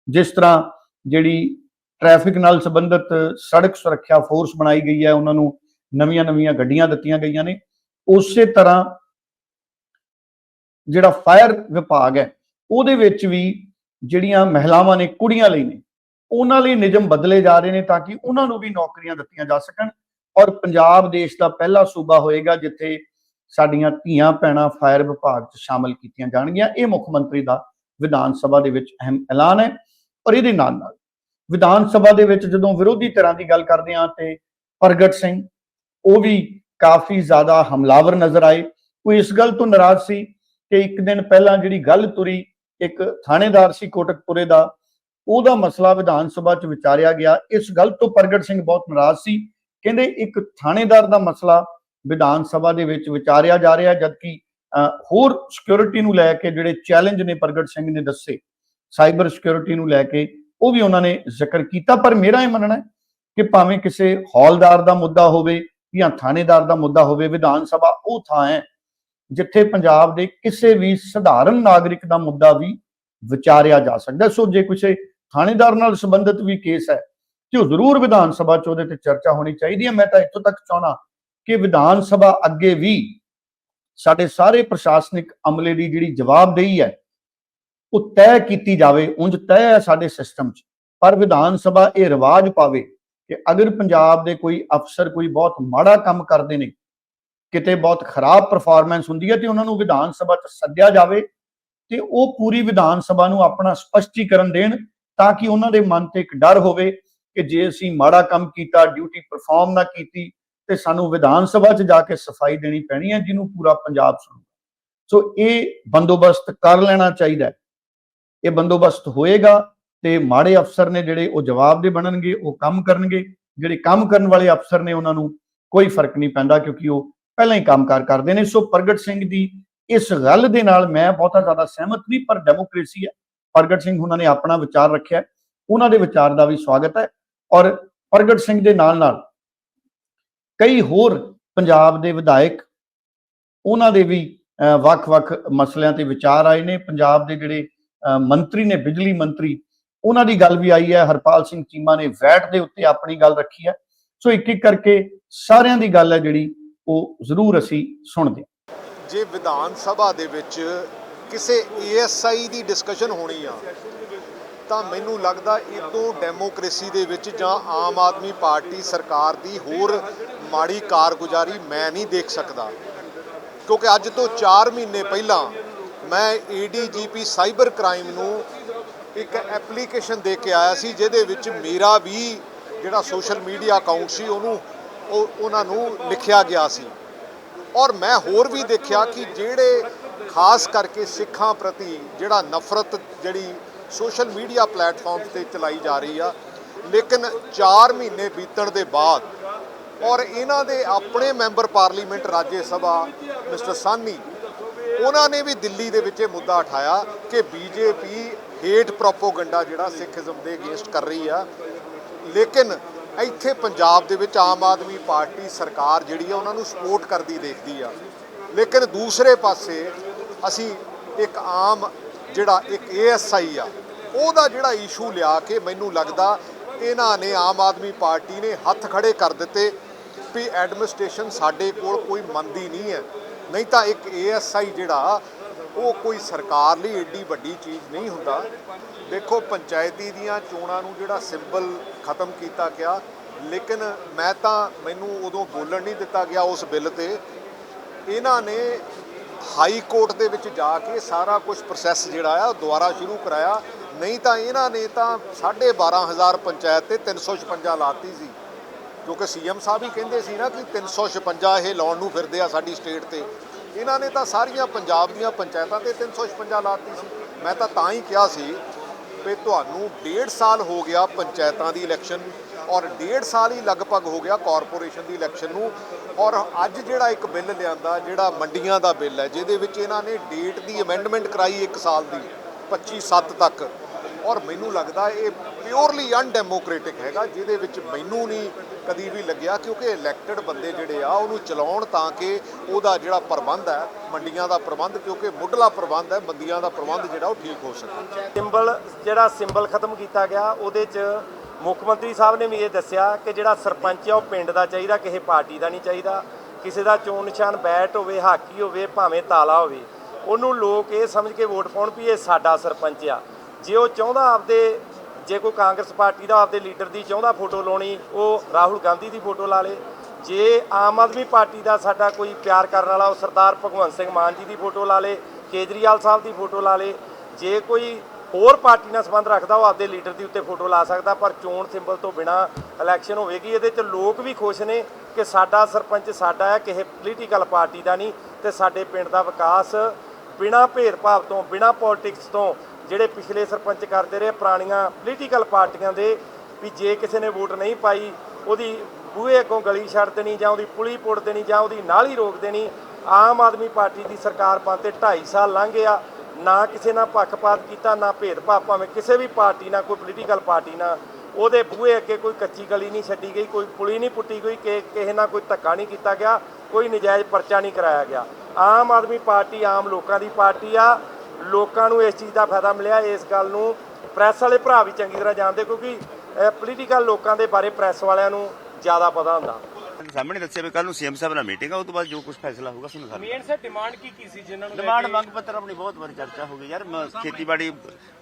ਜਿਸ ਤਰ੍ਹਾਂ ਜਿਹੜੀ ਟ੍ਰੈਫਿਕ ਨਾਲ ਸੰਬੰਧਿਤ ਸੜਕ ਸੁਰੱਖਿਆ ਫੋਰਸ ਬਣਾਈ ਗਈ ਹੈ, ਉਹਨਾਂ ਨੂੰ ਨਵੀਆਂ-ਨਵੀਆਂ ਗੱਡੀਆਂ ਦਿੱਤੀਆਂ ਗਈਆਂ ਨੇ। ਉਸੇ ਤਰ੍ਹਾਂ ਜਿਹੜਾ ਫਾਇਰ ਵਿਭਾਗ ਹੈ ਉਹਦੇ ਵਿੱਚ ਵੀ ਜਿਹੜੀਆਂ ਮਹਿਲਾਵਾਂ ਨੇ, ਕੁੜੀਆਂ ਲਈ ਨੇ, ਉਹਨਾਂ ਲਈ ਨਿਯਮ ਬਦਲੇ ਜਾ ਰਹੇ ਨੇ ਤਾਂ ਕਿ ਉਹਨਾਂ ਨੂੰ ਵੀ ਨੌਕਰੀਆਂ ਦਿੱਤੀਆਂ ਜਾ ਸਕਣ ਔਰ ਪੰਜਾਬ ਦੇਸ਼ ਦਾ ਪਹਿਲਾ ਸੂਬਾ ਹੋਏਗਾ ਜਿੱਥੇ ਸਾਡੀਆਂ ਧੀਆਂ ਭੈਣਾਂ ਫਾਇਰ ਵਿਭਾਗ 'ਚ ਸ਼ਾਮਲ ਕੀਤੀਆਂ ਜਾਣਗੀਆਂ। ਇਹ ਮੁੱਖ ਮੰਤਰੀ ਦਾ ਵਿਧਾਨ ਸਭਾ ਦੇ ਵਿੱਚ ਅਹਿਮ ਐਲਾਨ ਹੈ ਔਰ ਇਹਦੇ ਨਾਲ ਨਾਲ ਵਿਧਾਨ ਸਭਾ ਦੇ ਵਿੱਚ ਜਦੋਂ ਵਿਰੋਧੀ ਧਿਰਾਂ ਦੀ ਗੱਲ ਕਰਦੇ ਹਾਂ ਤੇ ਪ੍ਰਗਟ ਸਿੰਘ, ਉਹ ਵੀ ਕਾਫੀ ਜ਼ਿਆਦਾ ਹਮਲਾਵਰ ਨਜ਼ਰ ਆਏ। ਕੋਈ ਇਸ ਗੱਲ ਤੋਂ ਨਾਰਾਜ਼ ਸੀ ਕਿ ਇੱਕ ਦਿਨ ਪਹਿਲਾਂ ਜਿਹੜੀ ਗੱਲ ਤੁਰੀ ਇੱਕ ਥਾਣੇਦਾਰ ਸੀ ਕੋਟਕਪੁਰੇ ਦਾ ਉਹਦਾ ਮਸਲਾ ਵਿਧਾਨ ਸਭਾ 'ਚ ਵਿਚਾਰਿਆ ਗਿਆ। ਇਸ ਗੱਲ ਤੋਂ ਪ੍ਰਗਟ ਸਿੰਘ ਬਹੁਤ ਨਾਰਾਜ਼ ਸੀ। ਕਹਿੰਦੇ ਇੱਕ ਥਾਣੇਦਾਰ ਦਾ ਮਸਲਾ ਵਿਧਾਨ ਸਭਾ ਦੇ ਵਿੱਚ ਵਿਚਾਰਿਆ ਜਾ ਰਿਹਾ ਜਦਕਿ ਅਹ, ਹੋਰ ਸਿਕਿਉਰਿਟੀ ਨੂੰ ਲੈ ਕੇ ਜਿਹੜੇ ਚੈਲੰਜ ਨੇ ਪ੍ਰਗਟ ਸਿੰਘ ਨੇ ਦੱਸੇ ਸਾਈਬਰ ਸਿਕਿਉਰਿਟੀ ਨੂੰ ਲੈ ਕੇ ਉਹ ਵੀ ਉਹਨਾਂ ਨੇ ਜ਼ਿਕਰ ਕੀਤਾ। ਪਰ ਮੇਰਾ ਇਹ ਮੰਨਣਾ ਹੈ ਕਿ ਭਾਵੇਂ ਕਿਸੇ ਹੌਲਦਾਰ ਦਾ ਮੁੱਦਾ ਹੋਵੇ ਜਾਂ ਥਾਣੇਦਾਰ ਦਾ ਮੁੱਦਾ ਹੋਵੇ ਵਿਧਾਨ ਸਭਾ ਉਹ ਥਾਂ ਹੈ ਜਿੱਥੇ ਪੰਜਾਬ ਦੇ ਕਿਸੇ ਵੀ ਸਧਾਰਨ ਨਾਗਰਿਕ ਦਾ ਮੁੱਦਾ ਵੀ ਵਿਚਾਰਿਆ ਜਾ ਸਕਦਾ ਸੋ ਜੇ ਕਿਸੇ ਥਾਣੇਦਾਰ ਨਾਲ ਸੰਬੰਧਿਤ ਵੀ ਕੇਸ ਹੈ, ਤੇ ਉਹ ਜ਼ਰੂਰ ਵਿਧਾਨ ਸਭਾ ਚ ਉਹਦੇ ਤੇ ਚਰਚਾ ਹੋਣੀ ਚਾਹੀਦੀ ਹੈ। ਮੈਂ ਤਾਂ ਇੱਥੋਂ ਤੱਕ ਚਾਹਣਾ ਕਿ ਵਿਧਾਨ ਸਭਾ ਅੱਗੇ ਵੀ ਸਾਡੇ ਸਾਰੇ ਪ੍ਰਸ਼ਾਸਨਿਕ ਅਮਲੇ ਦੀ ਜਿਹੜੀ ਜਵਾਬਦੇਹੀ ਹੈ, ਉਹ ਤੈਅ ਕੀਤੀ ਜਾਵੇ, ਉਂਝ ਤੈਅ ਹੈ ਸਾਡੇ ਸਿਸਟਮ 'ਚ। ਪਰ ਵਿਧਾਨ ਸਭਾ ਇਹ ਰਿਵਾਜ ਪਾਵੇ ਕਿ ਅਗਰ ਪੰਜਾਬ ਦੇ ਕੋਈ ਅਫਸਰ ਕੋਈ ਬਹੁਤ ਮਾੜਾ ਕੰਮ ਕਰਦੇ ਨੇ ਕਿਤੇ ਬਹੁਤ ਖਰਾਬ ਪਰਫਾਰਮੈਂਸ ਹੁੰਦੀ ਹੈ ਤੇ ਉਹਨਾਂ ਨੂੰ ਵਿਧਾਨ ਸਭਾ 'ਚ ਸੱਦਿਆ ਜਾਵੇ ਤੇ ਉਹ ਪੂਰੀ ਵਿਧਾਨ ਸਭਾ ਨੂੰ ਆਪਣਾ ਸਪਸ਼ਟੀਕਰਨ ਦੇਣ ਤਾਂ ਕਿ ਉਹਨਾਂ ਦੇ ਮਨ ਤੇ ਇੱਕ ਡਰ ਹੋਵੇ ਕਿ ਜੇ ਅਸੀਂ ਮਾੜਾ ਕੰਮ ਕੀਤਾ ਡਿਊਟੀ ਪਰਫਾਰਮ ਨਾ ਕੀਤੀ ਤੇ ਸਾਨੂੰ ਵਿਧਾਨ ਸਭਾ 'ਚ ਜਾ ਕੇ ਸਫ਼ਾਈ ਦੇਣੀ ਪੈਣੀ ਹੈ, ਜਿਹਨੂੰ ਪੂਰਾ ਪੰਜਾਬ ਸੁਣੂ ਸੋ ਇਹ ਬੰਦੋਬਸਤ ਕਰ ਲੈਣਾ ਚਾਹੀਦਾ ਹੈ। ਇਹ ਬੰਦੋਬਸਤ ਹੋਏਗਾ ਤੇ ਮਾੜੇ ਅਫਸਰ ਨੇ ਜਿਹੜੇ ਉਹ ਜਵਾਬ ਦੇ ਬਣਨਗੇ, ਉਹ ਕੰਮ ਕਰਨਗੇ। ਜਿਹੜੇ ਕੰਮ ਕਰਨ ਵਾਲੇ ਅਫਸਰ ਨੇ ਉਹਨਾਂ ਨੂੰ ਕੋਈ ਫ਼ਰਕ ਨਹੀਂ ਪੈਂਦਾ ਕਿਉਂਕਿ ਉਹ ਪਹਿਲਾਂ ਹੀ ਕੰਮਕਾਰ ਕਰਦੇ ਨੇ। ਸੋ ਪ੍ਰਗਟ ਸਿੰਘ ਦੀ ਇਸ ਗੱਲ ਦੇ ਨਾਲ ਮੈਂ ਬਹੁਤਾ ਜ਼ਿਆਦਾ ਸਹਿਮਤ ਨਹੀਂ ਪਰ ਡੈਮੋਕ੍ਰੇਸੀ ਹੈ। ਪ੍ਰਗਟ ਸਿੰਘ ਉਹਨਾਂ ਨੇ ਆਪਣਾ ਵਿਚਾਰ ਰੱਖਿਆ ਉਹਨਾਂ ਦੇ ਵਿਚਾਰ ਦਾ ਵੀ ਸਵਾਗਤ ਹੈ। ਔਰ ਪ੍ਰਗਟ ਸਿੰਘ ਦੇ ਨਾਲ ਨਾਲ ਕਈ ਹੋਰ ਪੰਜਾਬ ਦੇ ਵਿਧਾਇਕ ਉਹਨਾਂ ਦੇ ਵੀ ਅਹ, ਵੱਖ-ਵੱਖ ਮਸਲਿਆਂ ਤੇ ਵਿਚਾਰ ਆਏ ਨੇ। ਪੰਜਾਬ ਦੇ ਜਿਹੜੇ ਅਹ, ਮੰਤਰੀ ਨੇ ਬਿਜਲੀ ਮੰਤਰੀ ਉਹਨਾਂ ਦੀ ਗੱਲ ਵੀ ਆਈ ਹੈ। ਹਰਪਾਲ ਸਿੰਘ ਚੀਮਾ ਨੇ ਵੈਟ ਦੇ ਉੱਤੇ ਆਪਣੀ ਗੱਲ ਰੱਖੀ ਹੈ। ਸੋ ਇੱਕ ਇੱਕ ਕਰਕੇ ਸਾਰਿਆਂ ਦੀ ਗੱਲ ਹੈ ਜਿਹੜੀ ਉਹ ਜ਼ਰੂਰ ਅਸੀਂ ਸੁਣਦੇ ਜੇ ਵਿਧਾਨ ਸਭਾ ਦੇ ਵਿੱਚ ਕਿਸੇ ਏਐਸਆਈ ਦੀ ਡਿਸਕਸ਼ਨ ਹੋਣੀ ਆ, ਤਾਂ ਮੈਨੂੰ ਲੱਗਦਾ ਇਦੋਂ ਡੈਮੋਕ੍ਰੇਸੀ ਦੇ ਵਿੱਚ ਜਾਂ ਆਮ ਆਦਮੀ ਪਾਰਟੀ ਸਰਕਾਰ ਦੀ ਹੋਰ ਮਾੜੀ ਕਾਰਗੁਜ਼ਾਰੀ ਮੈਂ ਨਹੀਂ ਦੇਖ ਸਕਦਾ। ਕਿਉਂਕਿ ਅੱਜ ਤੋਂ 4 ਮਹੀਨੇ ਪਹਿਲਾਂ ਮੈਂ ਏਡੀਜੀਪੀ ਸਾਈਬਰ ਕ੍ਰਾਈਮ ਨੂੰ ਇੱਕ ਐਪਲੀਕੇਸ਼ਨ ਦੇ ਕੇ ਆਇਆ ਸੀ, ਜਿਹਦੇ ਵਿੱਚ ਮੇਰਾ ਵੀ ਜਿਹੜਾ ਸੋਸ਼ਲ ਮੀਡੀਆ ਅਕਾਊਂਟ ਸੀ, ਉਹਨੂੰ ਉਹ ਉਹਨਾਂ ਨੂੰ ਲਿਖਿਆ ਗਿਆ ਸੀ। ਔਰ ਮੈਂ ਹੋਰ ਵੀ ਦੇਖਿਆ ਕਿ ਜਿਹੜੇ ਖਾਸ ਕਰਕੇ ਸਿੱਖਾਂ ਪ੍ਰਤੀ ਜਿਹੜਾ ਨਫ਼ਰਤ ਜਿਹੜੀ ਸੋਸ਼ਲ ਮੀਡੀਆ ਪਲੇਟਫਾਰਮਸ ਤੇ ਚਲਾਈ ਜਾ ਰਹੀ ਆ, ਲੇਕਿਨ 4 ਮਹੀਨੇ ਬੀਤਣ ਦੇ ਬਾਅਦ ਔਰ ਇਹਨਾਂ ਦੇ ਆਪਣੇ member parliament Raj Sabha, mister Sahni, ਉਹਨਾਂ ਨੇ ਵੀ ਦਿੱਲੀ ਦੇ ਵਿੱਚ ਇਹ ਮੁੱਦਾ ਉਠਾਇਆ ਕਿ ਬੀਜੇਪੀ ਹੇਟ ਪ੍ਰੋਪੋਗੰਡਾ ਜਿਹੜਾ ਸਿੱਖੀਜ਼ਮ ਦੇ ਅਗੇਂਸਟ ਕਰ ਰਹੀ ਆ। ਲੇਕਿਨ ਇੱਥੇ ਪੰਜਾਬ ਦੇ ਵਿੱਚ ਆਮ ਆਦਮੀ ਪਾਰਟੀ ਸਰਕਾਰ ਜਿਹੜੀ ਆ, ਉਹਨਾਂ ਨੂੰ ਸਪੋਰਟ ਕਰਦੀ ਦੇਖਦੀ ਆ। ਲੇਕਿਨ ਦੂਸਰੇ ਪਾਸੇ ਅਸੀਂ ਇੱਕ ਆਮ ਜਿਹੜਾ ਇੱਕ ਏਐਸਆਈ ਆ, ਉਹਦਾ ਜਿਹੜਾ ਇਸ਼ੂ ਲਿਆ ਕੇ ਮੈਨੂੰ ਲੱਗਦਾ ਇਹਨਾਂ ਨੇ ਆਮ ਆਦਮੀ ਪਾਰਟੀ ਨੇ ਹੱਥ ਖੜੇ ਕਰ ਦਿੱਤੇ ਵੀ ਐਡਮਿਨਿਸਟ੍ਰੇਸ਼ਨ ਸਾਡੇ ਕੋਲ ਕੋਈ ਮੰਨਦੀ ਨਹੀਂ ਹੈ। ਨਹੀਂ ਤਾਂ ਇੱਕ ਏਐਸਆਈ ਜਿਹੜਾ, ਉਹ ਕੋਈ ਸਰਕਾਰ ਲਈ ਏਡੀ ਵੱਡੀ ਚੀਜ਼ ਨਹੀਂ ਹੁੰਦਾ। ਦੇਖੋ, ਪੰਚਾਇਤੀ ਦੀਆਂ ਚੋਣਾਂ ਨੂੰ ਜਿਹੜਾ ਸਿੰਬਲ ਖਤਮ ਕੀਤਾ ਗਿਆ, ਲੇਕਿਨ ਮੈਂ ਤਾਂ ਮੈਨੂੰ ਉਦੋਂ ਬੋਲਣ ਨਹੀਂ ਦਿੱਤਾ ਗਿਆ ਉਸ ਬਿੱਲ ਤੇ। ਇਹਨਾਂ ਨੇ ਹਾਈ ਕੋਰਟ ਦੇ ਵਿੱਚ ਜਾ ਕੇ ਸਾਰਾ ਕੁਝ ਪ੍ਰੋਸੈਸ ਜਿਹੜਾ ਆ, ਉਹ ਦੁਬਾਰਾ ਸ਼ੁਰੂ ਕਰਾਇਆ। ਨਹੀਂ ਤਾਂ ਇਹਨਾਂ ਨੇ ਤਾਂ 12500 ਪੰਚਾਇਤ ਤੇ 356 ਲਾਤੀ ਸੀ। ਕਿਉਂਕਿ ਸੀਐਮ ਸਾਹਿਬ ਹੀ ਕਹਿੰਦੇ ਸੀ ਨਾ ਕਿ 356 ਇਹ ਲਾਉਣ ਨੂੰ ਫਿਰਦੇ ਆ ਸਾਡੀ ਸਟੇਟ ਤੇ। ਇਹਨਾਂ ਨੇ ਤਾਂ ਸਾਰੀਆਂ ਪੰਜਾਬ ਦੀਆਂ ਪੰਚਾਇਤਾਂ ਤੇ 356 ਲਾਤੀ ਸੀ। ਮੈਂ ਤਾਂ ਤਾਂ ਹੀ ਕਿਹਾ ਸੀ ਵੀ ਤੁਹਾਨੂੰ ਡੇਢ ਸਾਲ ਹੋ ਗਿਆ ਪੰਚਾਇਤਾਂ ਦੀ ਇਲੈਕਸ਼ਨ ਔਰ ਡੇਢ ਸਾਲ ਹੀ ਲਗਭਗ ਹੋ ਗਿਆ ਕਾਰਪੋਰੇਸ਼ਨ ਦੀ ਇਲੈਕਸ਼ਨ ਨੂੰ ਔਰ ਅੱਜ ਜਿਹੜਾ ਇੱਕ ਬਿੱਲ ਲਿਆਂਦਾ, ਜਿਹੜਾ ਮੰਡੀਆਂ ਦਾ ਬਿੱਲ ਹੈ, ਜਿਹਦੇ ਵਿੱਚ ਇਹਨਾਂ ਨੇ ਡੇਟ ਦੀ ਅਮੈਂਡਮੈਂਟ ਕਰਾਈ 1 ਸਾਲ ਦੀ 25 7 ਤੱਕ। ਔਰ ਮੈਨੂੰ ਲੱਗਦਾ ਇਹ ਪਿਓਰਲੀ ਅਨਡੈਮੋਕ੍ਰੈਟਿਕ ਹੈਗਾ, ਜਿਹਦੇ ਵਿੱਚ ਮੈਨੂੰ ਨਹੀਂ ਕਦੀ ਵੀ ਲੱਗਿਆ ਕਿਉਂਕਿ ਇਲੈਕਟਿਡ ਬੰਦੇ ਜਿਹੜੇ ਆ, ਉਹਨੂੰ ਚਲਾਉਣ ਤਾਂ ਕਿ ਉਹਦਾ ਜਿਹੜਾ ਪ੍ਰਬੰਧ ਹੈ, ਮੰਡੀਆਂ ਦਾ ਪ੍ਰਬੰਧ, ਕਿਉਂਕਿ ਮੁੱਢਲਾ ਪ੍ਰਬੰਧ ਹੈ, ਮੰਡੀਆਂ ਦਾ ਪ੍ਰਬੰਧ ਜਿਹੜਾ ਉਹ ਠੀਕ ਹੋ ਸਕੇ। ਸਿੰਬਲ ਜਿਹੜਾ ਸਿੰਬਲ ਖਤਮ ਕੀਤਾ ਗਿਆ, ਉਹਦੇ 'ਚ ਮੁੱਖ ਮੰਤਰੀ ਸਾਹਿਬ ਨੇ ਵੀ ਇਹ ਦੱਸਿਆ ਕਿ ਜਿਹੜਾ ਸਰਪੰਚ ਆ, ਉਹ ਪਿੰਡ ਦਾ ਚਾਹੀਦਾ, ਕਿਸੇ ਪਾਰਟੀ ਦਾ ਨਹੀਂ ਚਾਹੀਦਾ। ਕਿਸੇ ਦਾ ਚੋਣ ਨਿਸ਼ਾਨ ਬੈਟ ਹੋਵੇ, ਹਾਕੀ ਹੋਵੇ, ਭਾਵੇਂ ਤਾਲਾ ਹੋਵੇ, ਉਹਨੂੰ ਲੋਕ ਇਹ ਸਮਝ ਕੇ ਵੋਟ ਪਾਉਣ ਵੀ ਇਹ ਸਾਡਾ ਸਰਪੰਚ ਆ। ਜੇ ਉਹ ਚਾਹੁੰਦਾ ਆਪਦੇ ਜੇ ਕੋਈ ਕਾਂਗਰਸ ਪਾਰਟੀ ਦਾ ਆਪਦੇ ਲੀਡਰ ਦੀ ਚਾਹੁੰਦਾ ਫੋਟੋ ਲਾਉਣੀ, ਉਹ ਰਾਹੁਲ ਗਾਂਧੀ ਦੀ ਫੋਟੋ ਲਾ ਲੇ। ਜੇ ਆਮ ਆਦਮੀ ਪਾਰਟੀ ਦਾ ਸਾਡਾ ਕੋਈ ਪਿਆਰ ਕਰਨ ਵਾਲਾ ਉਹ ਸਰਦਾਰ ਭਗਵੰਤ ਸਿੰਘ ਮਾਨ ਜੀ ਦੀ ਫੋਟੋ ਲਾ ਲੇ, ਕੇਜਰੀਵਾਲ ਸਾਹਿਬ ਦੀ ਫੋਟੋ ਲਾ ਲੇ। ਜੇ ਕੋਈ ਹੋਰ ਪਾਰਟੀ ਨਾਲ ਸੰਬੰਧ ਰੱਖਦਾ, ਉਹ ਆਪਦੇ ਲੀਡਰ ਦੀ ਉੱਤੇ ਫੋਟੋ ਲਾ ਸਕਦਾ, ਪਰ ਚੋਣ ਸਿੰਬਲ ਤੋਂ ਬਿਨਾ ਇਲੈਕਸ਼ਨ ਹੋਵੇਗੀ। ਇਹਦੇ 'ਚ ਲੋਕ ਵੀ ਖੁਸ਼ ਨੇ ਕਿ ਸਾਡਾ ਸਰਪੰਚ ਸਾਡਾ ਹੈ, ਕਿਸੇ ਪੋਲੀਟੀਕਲ ਪਾਰਟੀ ਦਾ ਨਹੀਂ ਤੇ ਸਾਡੇ ਪਿੰਡ ਦਾ ਵਿਕਾਸ ਬਿਨਾ ਭੇਦਭਾਵ ਤੋਂ, ਬਿਨਾ ਪੋਲਿਟਿਕਸ ਤੋਂ ਜਿਹੜੇ ਪਿਛਲੇ ਸਰਪੰਚ ਕਰਦੇ ਰਹੇ ਪੁਰਾਣੀਆਂ ਪੋਲੀਟੀਕਲ ਪਾਰਟੀਆਂ ਦੇ ਵੀ ਜੇ ਕਿਸੇ ਨੇ ਵੋਟ ਨਹੀਂ ਪਾਈ, ਉਹਦੀ ਬੂਹੇ ਅੱਗੋਂ ਗਲੀ ਛੱਡ ਦੇਣੀ ਜਾਂ ਉਹਦੀ ਪੁਲੀ ਪੁੱਟ ਦੇਣੀ ਜਾਂ ਉਹਦੀ ਨਾਲੀ ਰੋਕ ਦੇਣੀ, ਆਮ ਆਦਮੀ ਪਾਰਟੀ ਦੀ ਸਰਕਾਰ ਪਾਤੇ 2.5 ਸਾਲ ਲੰਘ ਗਿਆ। ਨਾ ਕਿਸੇ ਨਾਲ ਪੱਖਪਾਤ ਕੀਤਾ, ਨਾ ਭੇਦਭਾਵ, ਭਾਵੇਂ ਕਿਸੇ ਵੀ ਪਾਰਟੀ ਨਾਲ, ਕੋਈ ਪੋਲੀਟੀਕਲ ਪਾਰਟੀ ਨਾਲ। ਉਹਦੇ ਬੂਹੇ ਅੱਗੇ ਕੋਈ ਕੱਚੀ ਗਲੀ ਨਹੀਂ ਛੱਡੀ ਗਈ, ਕੋਈ ਪੁਲੀ ਨਹੀਂ ਪੁੱਟੀ ਗਈ, ਕਿ ਕਿਸੇ ਨਾਲ ਕੋਈ ਧੱਕਾ ਨਹੀਂ ਕੀਤਾ ਗਿਆ, ਕੋਈ ਨਜਾਇਜ਼ ਪਰਚਾ ਨਹੀਂ ਕਰਾਇਆ ਗਿਆ। ਆਮ ਆਦਮੀ ਪਾਰਟੀ ਆਮ ਲੋਕਾਂ ਦੀ ਪਾਰਟੀ ਆ ਲੋਕਾਂ ਨੂੰ ਇਸ ਚੀਜ਼ ਦਾ ਫਾਇਦਾ ਮਿਲਿਆ, ਇਸ ਗੱਲ ਨੂੰ ਪ੍ਰੈਸ ਵਾਲੇ ਭਰਾ ਵੀ ਚੰਗੀ ਤਰ੍ਹਾਂ ਜਾਣਦੇ, ਕਿਉਂਕਿ ਪੋਲੀਟੀਕਲ ਲੋਕਾਂ ਦੇ ਬਾਰੇ ਪ੍ਰੈਸ ਵਾਲਿਆਂ ਨੂੰ ਜ਼ਿਆਦਾ ਪਤਾ ਹੁੰਦਾ। ਸਾਹਮਣੇ ਦੱਸਿਆ ਵੀ ਕੱਲ ਨੂੰ ਸੀਐਮ ਸਾਹਿਬ ਨਾਲ ਮੀਟਿੰਗ ਆ ਉਸ ਤੋਂ ਬਾਅਦ ਜੋ ਕੁਝ ਫੈਸਲਾ ਹੋਊਗਾ ਸਾਨੂੰ ਸਾਨੂੰ ਮੇਨ ਸੇ ਡਿਮਾਂਡ ਕੀ ਕੀ ਸੀ ਜਿਨ੍ਹਾਂ ਡਿਮਾਂਡ ਮੰਗ ਪੱਤਰ ਆਪਣੀ ਬਹੁਤ ਵਾਰ ਚਰਚਾ ਹੋ ਗਈ। ਯਾਰ ਮ- ਖੇਤੀਬਾੜੀ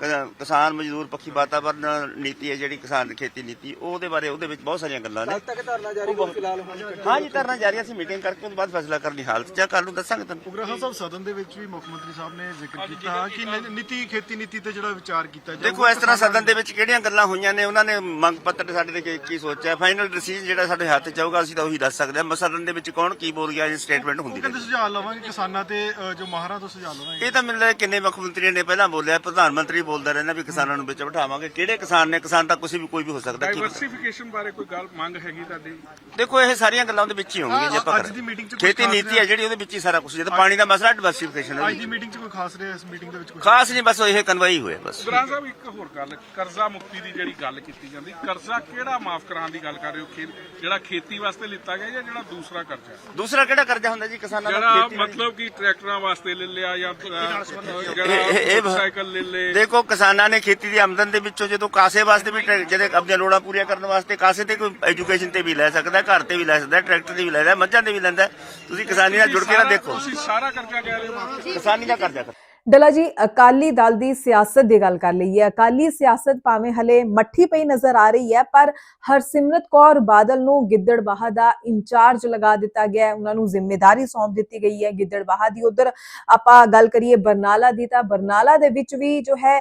ਕ- ਕਿਸਾਨ ਮਜ਼ਦੂਰ ਪੱਖੀ ਵਾਤਾਵਰਨ ਨੀਤੀ ਹੈ ਜਿਹੜੀ ਕਿਸਾਨ ਖੇਤੀ ਨੀਤੀ ਉਹਦੇ ਬਾਰੇ ਉਹਦੇ ਵਿੱਚ ਬਹੁਤ ਸਾਰੀਆਂ ਗੱਲਾਂ ਨੇ। ਤੱਕ ਧਰਨਾ ਜਾਰੀ ਹੋ ਫਿਲਹਾਲ ਹੁਣ। ਹਾਂ ਜੀ ਧਰਨਾ ਜਾਰੀ ਹੈ, ਅਸੀਂ ਮੀਟਿੰਗ ਕਰਕੇ ਉਸ ਤੋਂ ਬਾਅਦ ਫੈਸਲਾ ਕਰਨ ਹਾਲਤ ਚ ਆ ਕੱਲ ਨੂੰ ਦੱਸਾਂਗੇ ਤੁਹਾਨੂੰ। ਉਗਰਾਹਾਂ ਸਾਹਿਬ ਸਦਨ ਦੇ ਵਿੱਚ ਵੀ ਮੁੱਖ ਮੰਤਰੀ ਸਾਹਿਬ ਨੇ ਜ਼ਿਕਰ ਕੀਤਾ ਕਿ ਨੀ- ਨੀਤੀ ਖੇਤੀ ਨੀਤੀ ਤੇ ਜਿਹੜਾ ਵਿਚਾਰ ਕੀਤਾ ਜਾਊਗਾ। ਦੇਖੋ ਇਸ ਤਰ੍ਹਾਂ ਸਦਨ ਦੇ ਵਿੱਚ ਕਿਹੜੀਆਂ ਗੱਲਾਂ ਹੋਈਆਂ ਨੇ ਉਹਨਾਂ ਨੇ ਮੰਗ ਪੱਤਰ ਸਾਡੇ ਤੇ ਕੀ- ਕੀ ਸੋਚਿਆ। ਫਾਈਨਲ ਡਿਸੀਜਨ ਜਿਹੜਾ ਸਾਡੇ ਹੱਥ ਚ ਆਊਗਾ ਅਸੀਂ ਤਾਂ ਉਹੀ ਦੱਸ ਸਕਦੇ ਹਾਂ ਸਦਨ ਦੇ ਵਿੱਚ ਕੌਣ ਕੀ ਬੋਲ ਗਿਆ ਇਹ ਸਟੇਟਮੈਂਟ ਹੁੰਦੀ ਉਹ ਕਹਿੰਦੇ ਸੁਝਾਅ ਲਵਾਂਗੇ ਕਿਸਾਨਾਂ ਤੇ ਅ, ਜੋ ਮਾਹਰਾਂ ਤੋਂ ਸੁਝਾਅ ਲਵਾਂਗੇ। ਇਹ ਤਾਂ ਮੈਨੂੰ ਲੱਗਦਾ ਕਿੰਨੇ ਮੁੱਖ ਮੰਤਰੀਆਂ ਨੇ ਪਹਿਲਾਂ ਬੋਲਿਆ ਪ੍ਰਧਾਨ ਮੰਤਰੀ ਬੋਲਦਾ ਰਹਿੰਦਾ ਵੀ ਕਿਸਾਨਾਂ ਨੂੰ ਵਿੱਚ ਬਿਠਾਵਾਂਗੇ। ਕਿਹੜੇ ਕਿਸਾਨ ਨੇ? ਕਿਸਾਨ ਤਾਂ ਕਿਸੇ ਵੀ ਕੋਈ ਵੀ ਹੋ ਸਕਦਾ ਕੀ ਪਤਾ। ਡਾਈਵਰਸਿਫਿਕੇਸ਼ਨ ਬਾਰੇ ਕੋਈ ਗੱਲ ਮੰਗ ਹੈਗੀ ਤੁਹਾਡੀ? ਦੇਖੋ ਇਹ ਸਾਰੀਆਂ ਗੱਲਾਂ ਉਹਦੇ ਵਿੱਚ ਹੀ ਹੋਣਗੀਆਂ ਜੇ ਆਪਾਂ ਅੱਜ ਦੀ meeting 'ਚ ਕੁਛ ਖੇਤੀ ਖਾਸ ਨੀਤੀ ਹੈ ਜਿਹੜੀ ਉਹਦੇ ਵਿੱਚ ਹੀ ਸਾਰਾ ਕੁਝ ਜਦੋਂ ਪਾਣੀ ਦਾ ਮਸਲਾ ਡਿਵਰਸਿਫਿਕੇਸ਼ਨ ਅੱਜ ਦੀ ਮੀਟਿੰਗ 'ਚ ਕੋਈ ਖਾਸ ਰਿਹਾ ਇਸ ਮੀਟਿੰਗ ਦੇ ਵਿੱਚ ਕੁਝ ਖਾਸ ਨਹੀਂ ਬਸ ਇਹ ਕਨਵਾਈ ਹੋਇਆ ਬਸ। ਗੁਰਾਂ ਸਾਹਿਬ ਇੱਕ ਹੋਰ ਗੱਲ ਕਰਜ਼ਾ ਮੁਕਤੀ ਦੀ ਜਿਹੜੀ ਗੱਲ ਕੀਤੀ ਜਾਂਦੀ ਕਰਜ਼ਾ ਕਿਹੜਾ ਮਾਫ ਕਰਾਉਣ ਦੀ ਗੱਲ ਕਰ ਰਹੇ ਹੋ? ਖੇ- ਜਿਹੜਾ ਖੇਤੀ ਵਾਸਤੇ ਲਿੱਤਾ ਗਿਆ ਜਾਂ ਜਿਹੜਾ ਦੂਸਰਾ ਕਰਜ਼ਾ ਹੈ? ਦੂਸਰਾ ਕਿਹੜਾ ਕਰਜ਼ਾ ਹੁੰਦਾ ਜੀ ਕਿਸਾਨਾਂ ਦਾ ਜਿਹੜਾ? ਮਤਲਬ ਕਿ ਟਰੈਕਟਰਾਂ ਵਾਸਤੇ ਲੈ ਲਿਆ ਜਾਂ ਅ, ਇਹ- ਜਿਹੜਾ ਇਹ- ਮੋਟਰਸਾਈਕਲ ਲੈ ਲੇ ਦੇਖੋ ਕਿਸਾਨਾਂ ਨੇ ਖੇਤੀ ਦੀ ਆਮਦਨ ਦੇ ਵਿੱਚੋਂ ਜਦੋਂ ਕਾਸੇ ਵਾਸਤੇ ਵੀ ਟਰੈ- ਜਿਹਦੇ ਆਪਣੀਆਂ ਲੋੜਾਂ ਪੂਰੀਆਂ ਕਰਨ ਵਾਸਤੇ ਕਾਸੇ ਤੇ ਕੋਈ ਐਜੂਕੇਸ਼ਨ ਤੇ ਵੀ ਲੈ ਸਕਦਾ ਘਰ ਤੇ ਵੀ ਲੈ ਸਕਦਾ ਟਰੈਕਟਰ ਤੇ ਵੀ ਲੈ ਸਕਦਾ ਮੱਝਾਂ ਤੇ ਵੀ ਲੈਂਦਾ ਤੁਸੀਂ ਕਿਸਾਨੀ ਨਾਲ ਜੁੜ ਕੇ ਨਾ ਦੇਖੋ ਤੁਸੀਂ ਸਾਰਾ ਕਰਜ਼ਾ ਕਹਿ ਰਹੇ ਹੋ ਕਿਸਾਨੀ ਦਾ ਕਰਜ਼ਾ ਕਰੋ ਡਲਾ ਜੀ, ਅਕਾਲੀ ਦਲ ਦੀ ਸਿਆਸਤ ਦੀ ਗੱਲ ਕਰ ਲਈਏ। ਅਕਾਲੀ ਸਿਆਸਤ ਭਾਵੇਂ ਹਲੇ ਮੱਠੀ ਪਈ ਨਜ਼ਰ ਆ ਰਹੀ ਹੈ, ਪਰ ਹਰਸਿਮਰਤ ਕੌਰ ਬਾਦਲ ਨੂੰ ਗਿੱਦੜਬਾਹਾ ਦਾ ਇੰਚਾਰਜ ਲਗਾ ਦਿੱਤਾ ਗਿਆ ਹੈ। ਉਹਨਾਂ ਨੂੰ ਜ਼ਿੰਮੇਵਾਰੀ ਸੌਂਪ ਦਿੱਤੀ ਗਈ ਹੈ ਗਿੱਦੜਬਾਹਾ ਦੀ। ਉਧਰ ਆਪਾਂ ਗੱਲ ਕਰੀਏ ਬਰਨਾਲਾ ਦੀ ਤਾਂ ਬਰਨਾਲਾ ਦੇ ਵਿੱਚ ਵੀ ਜੋ ਹੈ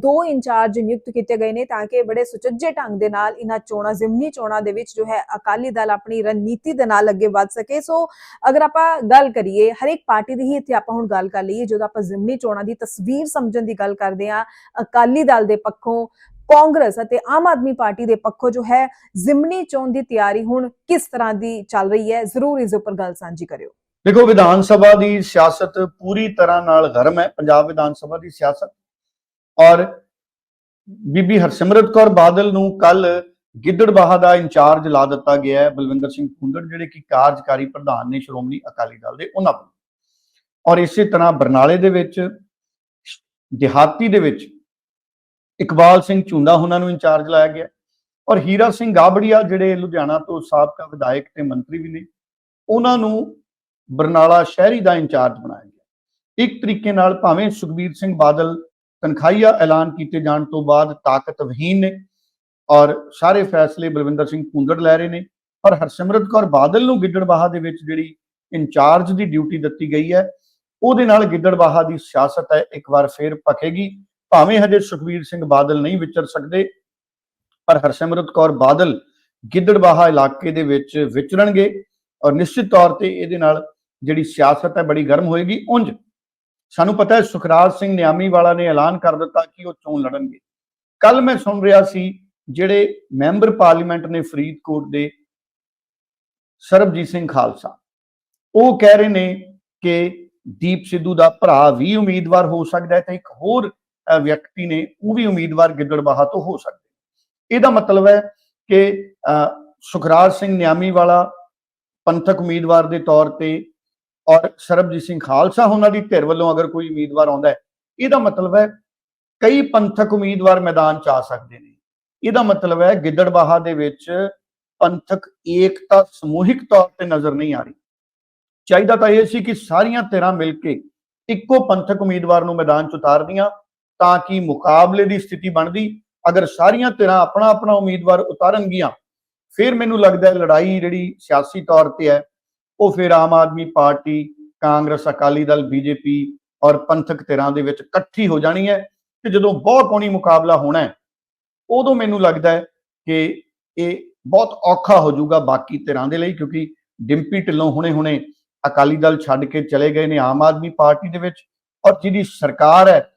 ਦੋ ਇੰਚਾਰਜ ਨਿਯੁਕਤ ਕੀਤੇ ਗਏ ਨੇ ਤਾਂ ਕਿ ਬੜੇ ਸੁਚੱਜੇ ਢੰਗ ਦੇ ਨਾਲ ਇਹਨਾਂ ਚੋਣਾਂ, ਜ਼ਿਮਨੀ ਚੋਣਾਂ ਦੇ ਵਿੱਚ ਜੋ ਹੈ, ਅਕਾਲੀ ਦਲ ਆਪਣੀ ਰਣਨੀਤੀ ਦੇ ਨਾਲ ਅੱਗੇ ਵੱਧ ਸਕੇ। ਸੋ ਅਗਰ ਆਪਾਂ ਗੱਲ ਕਰੀਏ ਹਰ ਇੱਕ ਪਾਰਟੀ ਦੀ ਹੀ ਇੱਥੇ ਆਪਾਂ ਹੁਣ ਗੱਲ ਕਰ ਲਈਏ, ਜਦੋਂ ਆਪਾਂ ਜ਼ਿਮਨੀ ਚੋਣਾਂ ਦੀ ਤਸਵੀਰ ਸਮਝਣ ਦੀ ਗੱਲ ਕਰਦੇ ਹਾਂ। ਅਕਾਲੀ ਦਲ ਦੇ ਪੱਖੋਂ ਕਾਂਗਰਸ ਅਤੇ ਆਮ ਆਦਮੀ ਪਾਰਟੀ ਦੇ ਪੱਖੋਂ ਜੋ ਹੈ, ਜ਼ਿਮਨੀ ਚੋਣ ਦੀ ਤਿਆਰੀ ਹੁਣ ਕਿਸ ਤਰ੍ਹਾਂ ਦੀ ਚੱਲ ਰਹੀ ਹੈ? ਜ਼ਰੂਰ ਇਸ ਉੱਪਰ ਗੱਲ ਸਾਂਝੀ ਕਰਿਓ। ਦੇਖੋ, ਵਿਧਾਨ ਸਭਾ ਦੀ ਸਿਆਸਤ ਪੂਰੀ ਤਰ੍ਹਾਂ ਨਾਲ ਗਰਮ ਹੈ। ਪੰਜਾਬ ਵਿਧਾਨ ਸਭਾ ਦੀ ਸਿਆਸਤ। ਔਰ ਬੀਬੀ ਹਰਸਿਮਰਤ ਕੌਰ ਬਾਦਲ ਨੂੰ ਕੱਲ ਗਿੱਦੜਬਾਹਾ ਦਾ ਇੰਚਾਰਜ ਲਾ ਦਿੱਤਾ ਗਿਆ ਹੈ। ਬਲਵਿੰਦਰ ਸਿੰਘ ਖੁੰਦੜ, ਜਿਹੜੇ ਕਿ ਕਾਰਜਕਾਰੀ ਪ੍ਰਧਾਨ ਨੇ ਸ਼੍ਰੋਮਣੀ ਅਕਾਲੀ ਦਲ ਦੇ, ਉਹਨਾਂ ਵੱਲੋਂ। ਔਰ ਇਸੇ ਤਰ੍ਹਾਂ ਬਰਨਾਲੇ ਦੇ ਵਿੱਚ, ਦਿਹਾਤੀ ਦੇ ਵਿੱਚ ਇਕਬਾਲ ਸਿੰਘ ਝੁੰਦਾ ਉਹਨਾਂ ਨੂੰ ਇੰਚਾਰਜ ਲਾਇਆ ਗਿਆ। ਔਰ ਹੀਰਾ ਸਿੰਘ ਗਾਬੜੀਆ ਜਿਹੜੇ ਲੁਧਿਆਣਾ ਤੋਂ ਸਾਬਕਾ ਵਿਧਾਇਕ ਤੇ ਮੰਤਰੀ ਵੀ ਨੇ, ਉਹਨਾਂ ਨੂੰ ਬਰਨਾਲਾ ਸ਼ਹਿਰੀ ਦਾ ਇੰਚਾਰਜ ਬਣਾਇਆ ਗਿਆ। ਇੱਕ ਤਰੀਕੇ ਨਾਲ ਭਾਵੇਂ ਸੁਖਬੀਰ ਸਿੰਘ ਬਾਦਲ ਤਨਖਾਹੀਆ ਐਲਾਨ ਕੀਤੇ ਜਾਣ ਤੋਂ ਬਾਅਦ ਤਾਕਤਵਹੀਨ ਨੇ ਔਰ ਸਾਰੇ ਫੈਸਲੇ ਬਲਵਿੰਦਰ ਸਿੰਘ ਕੁੰਦੜ ਲੈ ਰਹੇ ਨੇ, ਪਰ ਹਰਸਿਮਰਤ ਕੌਰ ਬਾਦਲ ਨੂੰ ਗਿੱਦੜਬਾਹਾ ਦੇ ਵਿੱਚ ਜਿਹੜੀ ਇੰਚਾਰਜ ਦੀ ਡਿਊਟੀ ਦਿੱਤੀ ਗਈ ਹੈ ਉਹਦੇ ਨਾਲ ਗਿੱਦੜਬਾਹਾ ਦੀ ਸਿਆਸਤ ਹੈ, ਇੱਕ ਵਾਰ ਫੇਰ ਭਖੇਗੀ। ਭਾਵੇਂ ਹਜੇ ਸੁਖਬੀਰ ਸਿੰਘ ਬਾਦਲ ਨਹੀਂ ਵਿਚਰ ਸਕਦੇ, ਪਰ ਹਰਸਿਮਰਤ ਕੌਰ ਬਾਦਲ ਗਿੱਦੜਬਾਹਾ ਇਲਾਕੇ ਦੇ ਵਿੱਚ ਵਿਚਰਨਗੇ ਔਰ ਨਿਸ਼ਚਿਤ ਤੌਰ ਤੇ ਇਹਦੇ ਨਾਲ ਜਿਹੜੀ ਸਿਆਸਤ ਹੈ, ਬੜੀ ਗਰਮ ਹੋਏਗੀ, ਉਂਝ। ਸਾਨੂੰ ਪਤਾ ਹੈ, ਸੁਖਰਾਜ ਸਿੰਘ ਨਿਆਮੀ ਵਾਲਾ ਨੇ ਐਲਾਨ ਕਰ ਦਿੱਤਾ ਕਿ ਉਹ ਚੋਣ ਲੜਨਗੇ। ਕੱਲ ਮੈਂ ਸੁਣ ਰਿਹਾ ਸੀ, ਜਿਹੜੇ ਮੈਂਬਰ ਪਾਰਲੀਮੈਂਟ ਨੇ ਫਰੀਦਕੋਟ ਦੇ ਸਰਬਜੀਤ ਸਿੰਘ ਖਾਲਸਾ, ਉਹ ਕਹਿ ਰਹੇ ਨੇ ਕਿ ਦੀਪ ਸਿੱਧੂ ਦਾ ਭਰਾ ਵੀ ਉਮੀਦਵਾਰ ਹੋ ਸਕਦਾ ਹੈ ਤੇ ਇੱਕ ਹੋਰ ਵਿਅਕਤੀ ਨੇ ਉਹ ਵੀ ਉਮੀਦਵਾਰ ਗਿੱਦੜਬਾਹਾ ਤੋਂ ਹੋ ਸਕਦੇ ਇਹਦਾ ਮਤਲਬ ਹੈ ਕਿ ਅ, ਸੁਖਰਾਜ ਸਿੰਘ ਨਿਆਮੀ ਵਾਲਾ ਪੰਥਕ ਉਮੀਦਵਾਰ ਦੇ ਤੌਰ ਤੇ ਔਰ ਸਰਬਜੀਤ ਸਿੰਘ ਖਾਲਸਾ ਉਹਨਾਂ ਦੀ ਧਿਰ ਵੱਲੋਂ ਅਗਰ ਕੋਈ ਉਮੀਦਵਾਰ ਆਉਂਦਾ ਹੈ ਇਹਦਾ ਮਤਲਬ ਹੈ ਕਈ ਪੰਥਕ ਉਮੀਦਵਾਰ ਮੈਦਾਨ ਚ ਆ ਸਕਦੇ ਨੇ। ਇਹਦਾ ਮਤਲਬ ਹੈ ਗਿੱਦੜਬਾਹਾ ਦੇ ਵਿੱਚ ਪੰਥਕ ਏਕਤਾ ਸਮੂਹਿਕ ਤੌਰ ਤੇ ਨਜ਼ਰ ਨਹੀਂ ਆ ਰਹੀ। ਚਾਹੀਦਾ ਤਾਂ ਇਹ ਸੀ ਕਿ ਸਾਰੀਆਂ ਧਿਰਾਂ ਮਿਲ ਕੇ ਇੱਕੋ ਪੰਥਕ ਉਮੀਦਵਾਰ ਨੂੰ ਮੈਦਾਨ ਚ ਉਤਾਰਦੀਆਂ ਤਾਂ ਕਿ ਮੁਕਾਬਲੇ ਦੀ ਸਥਿਤੀ ਬਣਦੀ। ਅਗਰ ਸਾਰੀਆਂ ਧਿਰਾਂ ਆਪਣਾ ਆਪਣਾ ਉਮੀਦਵਾਰ ਉਤਾਰਨਗੀਆਂ, ਫਿਰ ਮੈਨੂੰ ਲੱਗਦਾ ਹੈ ਲੜਾਈ ਜਿਹੜੀ ਸਿਆਸੀ ਤੌਰ ਤੇ ਹੈ, ਉਹ ਫਿਰ ਆਮ ਆਦਮੀ ਪਾਰਟੀ, ਕਾਂਗਰਸ, ਅਕਾਲੀ ਦਲ, ਬੀਜੇਪੀ ਔਰ ਪੰਥਕ ਧਿਰਾਂ ਦੇ ਵਿੱਚ ਇਕੱਠੀ ਹੋ ਜਾਣੀ ਹੈ ਤੇ ਜਦੋਂ ਬਹੁਤ ਕੋਣੀ ਮੁਕਾਬਲਾ ਹੋਣਾ ਹੈ, ਉਦੋਂ ਮੈਨੂੰ ਲੱਗਦਾ ਹੈ ਕਿ ਇਹ ਬਹੁਤ ਔਖਾ ਹੋ ਜਾਊਗਾ ਬਾਕੀ ਧਿਰਾਂ ਦੇ ਲਈ ਕਿਉਂਕਿ ਡਿੰਪੀ ਢਿੱਲੋਂ ਹੁਣੇ-ਹੁਣੇ ਅਕਾਲੀ ਦਲ ਛੱਡ ਕੇ ਚਲੇ ਗਏ ਨੇ, ਆਮ ਆਦਮੀ ਪਾਰਟੀ ਦੇ ਵਿੱਚ ਔਰ ਜਿਹਦੀ ਸਰਕਾਰ ਹੈ,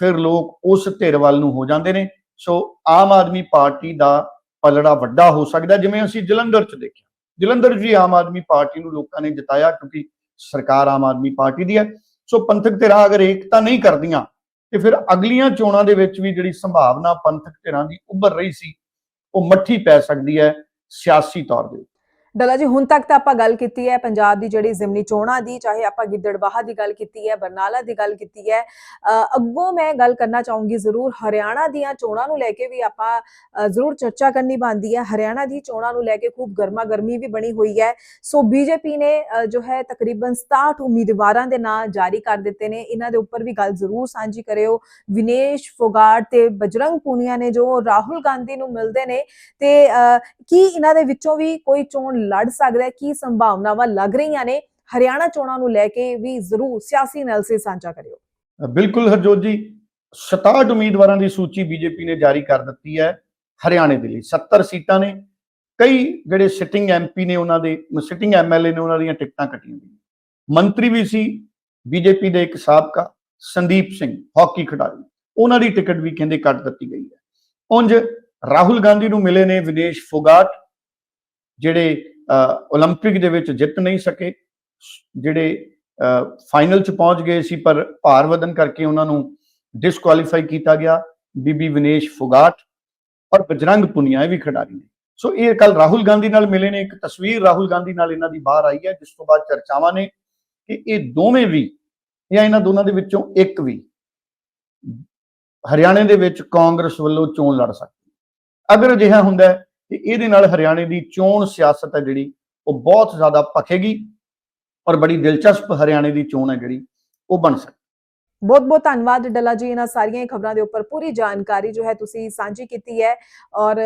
ਫਿਰ ਲੋਕ ਉਸ ਧਿਰ ਵੱਲ ਨੂੰ ਹੋ ਜਾਂਦੇ ਨੇ। ਸੋ ਆਮ ਆਦਮੀ ਪਾਰਟੀ ਦਾ ਪਲੜਾ ਵੱਡਾ ਹੋ ਸਕਦਾ, ਜਿਵੇਂ ਅਸੀਂ ਜਲੰਧਰ 'ਚ ਦੇਖਿਆ। ਜਲੰਧਰ 'ਚ ਵੀ ਆਮ ਆਦਮੀ ਪਾਰਟੀ ਨੂੰ ਲੋਕਾਂ ਨੇ ਜਿਤਾਇਆ ਕਿਉਂਕਿ ਸਰਕਾਰ ਆਮ ਆਦਮੀ ਪਾਰਟੀ ਦੀ ਹੈ। ਸੋ ਪੰਥਕ ਧਿਰਾਂ ਅਗਰ ਏਕਤਾ ਨਹੀਂ ਕਰਦੀਆਂ, ਤੇ ਫਿਰ ਅਗਲੀਆਂ ਚੋਣਾਂ ਦੇ ਵਿੱਚ ਵੀ ਜਿਹੜੀ ਸੰਭਾਵਨਾ ਪੰਥਕ ਧਿਰਾਂ ਦੀ ਉੱਭਰ ਰਹੀ ਸੀ, ਉਹ ਮੱਠੀ ਪੈ ਸਕਦੀ ਹੈ ਸਿਆਸੀ ਤੌਰ ਦੇ ਡਲਾ ਜੀ, ਹੁਣ ਤੱਕ ਤਾਂ ਆਪਾਂ ਗੱਲ ਕੀਤੀ ਹੈ ਪੰਜਾਬ ਦੀ ਜਿਹੜੀ ਜ਼ਿਮਨੀ ਚੋਣਾਂ ਦੀ, ਚਾਹੇ ਆਪਾਂ ਗਿੱਦੜਬਾਹਾ ਦੀ ਗੱਲ ਕੀਤੀ ਹੈ, ਬਰਨਾਲਾ ਦੀ ਗੱਲ ਕੀਤੀ ਹੈ ਅੱਗੋਂ ਮੈਂ ਗੱਲ ਕਰਨਾ ਚਾਹੂੰਗੀ ਜ਼ਰੂਰ ਹਰਿਆਣਾ ਦੀਆਂ ਚੋਣਾਂ ਨੂੰ ਲੈ ਕੇ ਵੀ ਆਪਾਂ ਜ਼ਰੂਰ ਚਰਚਾ ਕਰਨੀ ਬਣਦੀ ਹੈ। ਹਰਿਆਣਾ ਦੀ ਚੋਣਾਂ ਨੂੰ ਲੈ ਕੇ ਖੂਬ ਗਰਮਾ ਗਰਮੀ ਵੀ ਬਣੀ ਹੋਈ ਹੈ। ਸੋ ਬੀਜੇਪੀ ਨੇ ਜੋ ਹੈ ਤਕਰੀਬਨ 67 ਉਮੀਦਵਾਰਾਂ ਦੇ ਨਾਂ ਜਾਰੀ ਕਰ ਦਿੱਤੇ ਨੇ। ਇਹਨਾਂ ਦੇ ਉੱਪਰ ਵੀ ਗੱਲ ਜ਼ਰੂਰ ਸਾਂਝੀ ਕਰਿਓ। ਵਿਨੇਸ਼ ਫੋਗਾੜ ਤੇ ਬਜਰੰਗ ਪੂਨੀਆ ਨੇ ਜੋ ਰਾਹੁਲ ਗਾਂਧੀ ਨੂੰ ਮਿਲਦੇ ਨੇ ਤੇ ਕੀ ਇਹਨਾਂ ਦੇ ਵਿੱਚੋਂ ਵੀ ਕੋਈ ਚੋਣ ਲੜ ਸਕਦਾ ਹੈ, ਕੀ ਸੰਭਾਵਨਾਵਾਂ ਲੱਗ ਰਹੀਆਂ ਨੇ, ਹਰਿਆਣਾ ਚੋਣਾਂ ਨੂੰ ਲੈ ਕੇ ਵੀ ਜ਼ਰੂਰ ਸਿਆਸੀ ਐਨਾਲਿਸਿਸ ਸਾਂਝਾ ਕਰਿਓ। ਬਿਲਕੁਲ ਹਰਜੋਤ ਜੀ 67 ਉਮੀਦਵਾਰਾਂ ਦੀ ਸੂਚੀ ਬੀਜੇਪੀ ਨੇ ਜਾਰੀ ਕਰ ਦਿੱਤੀ ਹੈ, ਹਰਿਆਣੇ ਦੇ ਲਈ। 70 ਸੀਟਾਂ ਨੇ, ਕਈ ਜਿਹੜੇ ਸਿਟਿੰਗ ਐਮਪੀ ਨੇ ਉਹਨਾਂ ਦੇ ਸਿਟਿੰਗ ਐਮਐਲਏ ਨੇ ਉਹਨਾਂ ਦੀਆਂ ਟਿਕਟਾਂ ਕੱਟੀਆਂ ਗਈਆਂ। ਮੰਤਰੀ ਵੀ ਸੀ, ਬੀਜੇਪੀ ਦੇ ਇੱਕ ਸਾਬਕਾ, ਸੰਦੀਪ ਸਿੰਘ, ਹਾਕੀ ਖਿਡਾਰੀ। ਉਹਨਾਂ ਦੀ ਟਿਕਟ ਵੀ ਕਹਿੰਦੇ ਕੱਟ ਦਿੱਤੀ ਗਈ ਹੈ। ਉਂਝ ਰਾਹੁਲ ਗਾਂਧੀ ਨੂੰ ਮਿਲੇ ਨੇ ਵਿਦੇਸ਼ ਫੋਗਾਟ, ਜਿਹੜੇ 올림픽 ਦੇ ਵਿੱਚ ਜਿੱਤ ਨਹੀਂ ਸਕੇ ਜਿਹੜੇ ਫਾਈਨਲ ਚ ਪਹੁੰਚ ਗਏ ਸੀ ਪਰ ਭਾਰ ਵਧਨ ਕਰਕੇ ਉਹਨਾਂ ਨੂੰ ਡਿਸਕੁਆਲੀਫਾਈ ਕੀਤਾ ਗਿਆ ਬੀਬੀ ਵਿਨੇਸ਼ ਫੋਗਾਟ ਔਰ ਬਜਰੰਗ ਪੁਨੀਆ ਇਹ ਵੀ ਖਿਡਾਰੀ ਨੇ ਸੋ ਇਹ ਕੱਲ ਰਾਹੁਲ ਗਾਂਧੀ ਨਾਲ ਮਿਲੇ ਨੇ ਇੱਕ ਤਸਵੀਰ ਰਾਹੁਲ ਗਾਂਧੀ ਨਾਲ ਇਹਨਾਂ ਦੀ ਬਾਹਰ ਆਈ ਹੈ ਜਿਸ ਤੋਂ ਬਾਅਦ ਚਰਚਾਵਾਂ ਨੇ ਕਿ ਇਹ ਦੋਵੇਂ ਵੀ ਜਾਂ ਇਹਨਾਂ ਦੋਨਾਂ ਦੇ ਵਿੱਚੋਂ ਇੱਕ ਵੀ ਹਰਿਆਣੇ ਦੇ ਵਿੱਚ ਕਾਂਗਰਸ ਵੱਲੋਂ ਚੋਣ ਲੜ ਸਕਦੀ ਹੈ। ਅਗਰ ਅਜਿਹਾ ਹੁੰਦਾ ਹੈ ਤੇ ਇਹਦੇ ਨਾਲ ਹਰਿਆਣੇ ਦੀ ਚੋਣ ਸਿਆਸਤ ਹੈ ਜਿਹੜੀ, ਉਹ ਬਹੁਤ ਜ਼ਿਆਦਾ ਭਖੇਗੀ ਔਰ ਬੜੀ ਦਿਲਚਸਪ ਹਰਿਆਣੇ ਦੀ ਚੋਣ ਹੈ ਜਿਹੜੀ, ਉਹ ਬਣ ਸਕਦੀ ਬਹੁਤ ਬਹੁਤ ਧੰਨਵਾਦ ਡੱਲਾ ਜੀ, ਇਹਨਾਂ ਸਾਰੀਆਂ ਖਬਰਾਂ ਦੇ ਉੱਪਰ ਪੂਰੀ ਜਾਣਕਾਰੀ ਜੋ ਹੈ ਤੁਸੀਂ ਸਾਂਝੀ ਕੀਤੀ ਹੈ ਔਰ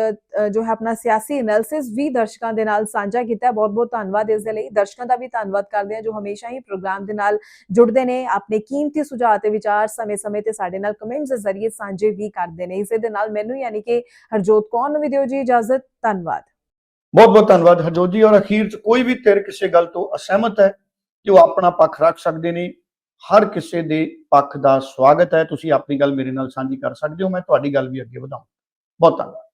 ਜੋ ਹੈ ਆਪਣਾ ਸਿਆਸੀ ਐਨਾਲਿਸਿਸ ਵੀ ਦਰਸ਼ਕਾਂ ਦੇ ਨਾਲ ਸਾਂਝਾ ਕੀਤਾ ਬਹੁਤ ਬਹੁਤ ਧੰਨਵਾਦ ਇਸ ਦੇ ਲਈ। ਦਰਸ਼ਕਾਂ ਦਾ ਵੀ ਧੰਨਵਾਦ ਕਰਦੇ ਹਾਂ ਜੋ ਹਮੇਸ਼ਾ ਹੀ ਪ੍ਰੋਗਰਾਮ ਦੇ ਨਾਲ ਜੁੜਦੇ ਨੇ, ਆਪਣੇ ਕੀਮਤੀ ਸੁਝਾਅ ਤੇ ਵਿਚਾਰ ਸਮੇਂ-ਸਮੇਂ ਤੇ ਸਾਡੇ ਨਾਲ ਕਮੈਂਟਸ ਦੇ ਜ਼ਰੀਏ ਸਾਂਝੇ ਵੀ ਕਰਦੇ ਨੇ। ਇਸੇ ਦੇ ਨਾਲ ਮੈਨੂੰ ਯਾਨੀ ਕਿ ਹਰਜੋਤ ਕੌਰ ਨੂੰ ਵੀ ਦਿਓ ਜੀ ਇਜਾਜ਼ਤ। ਧੰਨਵਾਦ। ਬਹੁਤ ਬਹੁਤ ਧੰਨਵਾਦ। ਹਰਜੋਤ ਜੀ, ਔਰ ਅਖੀਰ ਚ ਕੋਈ ਵੀ ਧਿਰ ਕਿਸੇ ਗੱਲ ਤੋਂ ਅਸਹਿਮਤ ਹੈ ਕਿ ਉਹ ਆਪਣਾ ਪੱਖ ਰੱਖ ਸਕਦੇ ਨੇ। ਹਰ ਕਿਸੇ ਦੇ ਪੱਖ ਦਾ ਸਵਾਗਤ ਹੈ। ਤੁਸੀਂ ਆਪਣੀ ਗੱਲ ਮੇਰੇ ਨਾਲ ਸਾਂਝੀ ਕਰ ਸਕਦੇ ਹੋ। ਮੈਂ ਤੁਹਾਡੀ ਗੱਲ ਵੀ ਅੱਗੇ ਵਧਾਉਂ ਬਹੁਤ ਧੰਨਵਾਦ।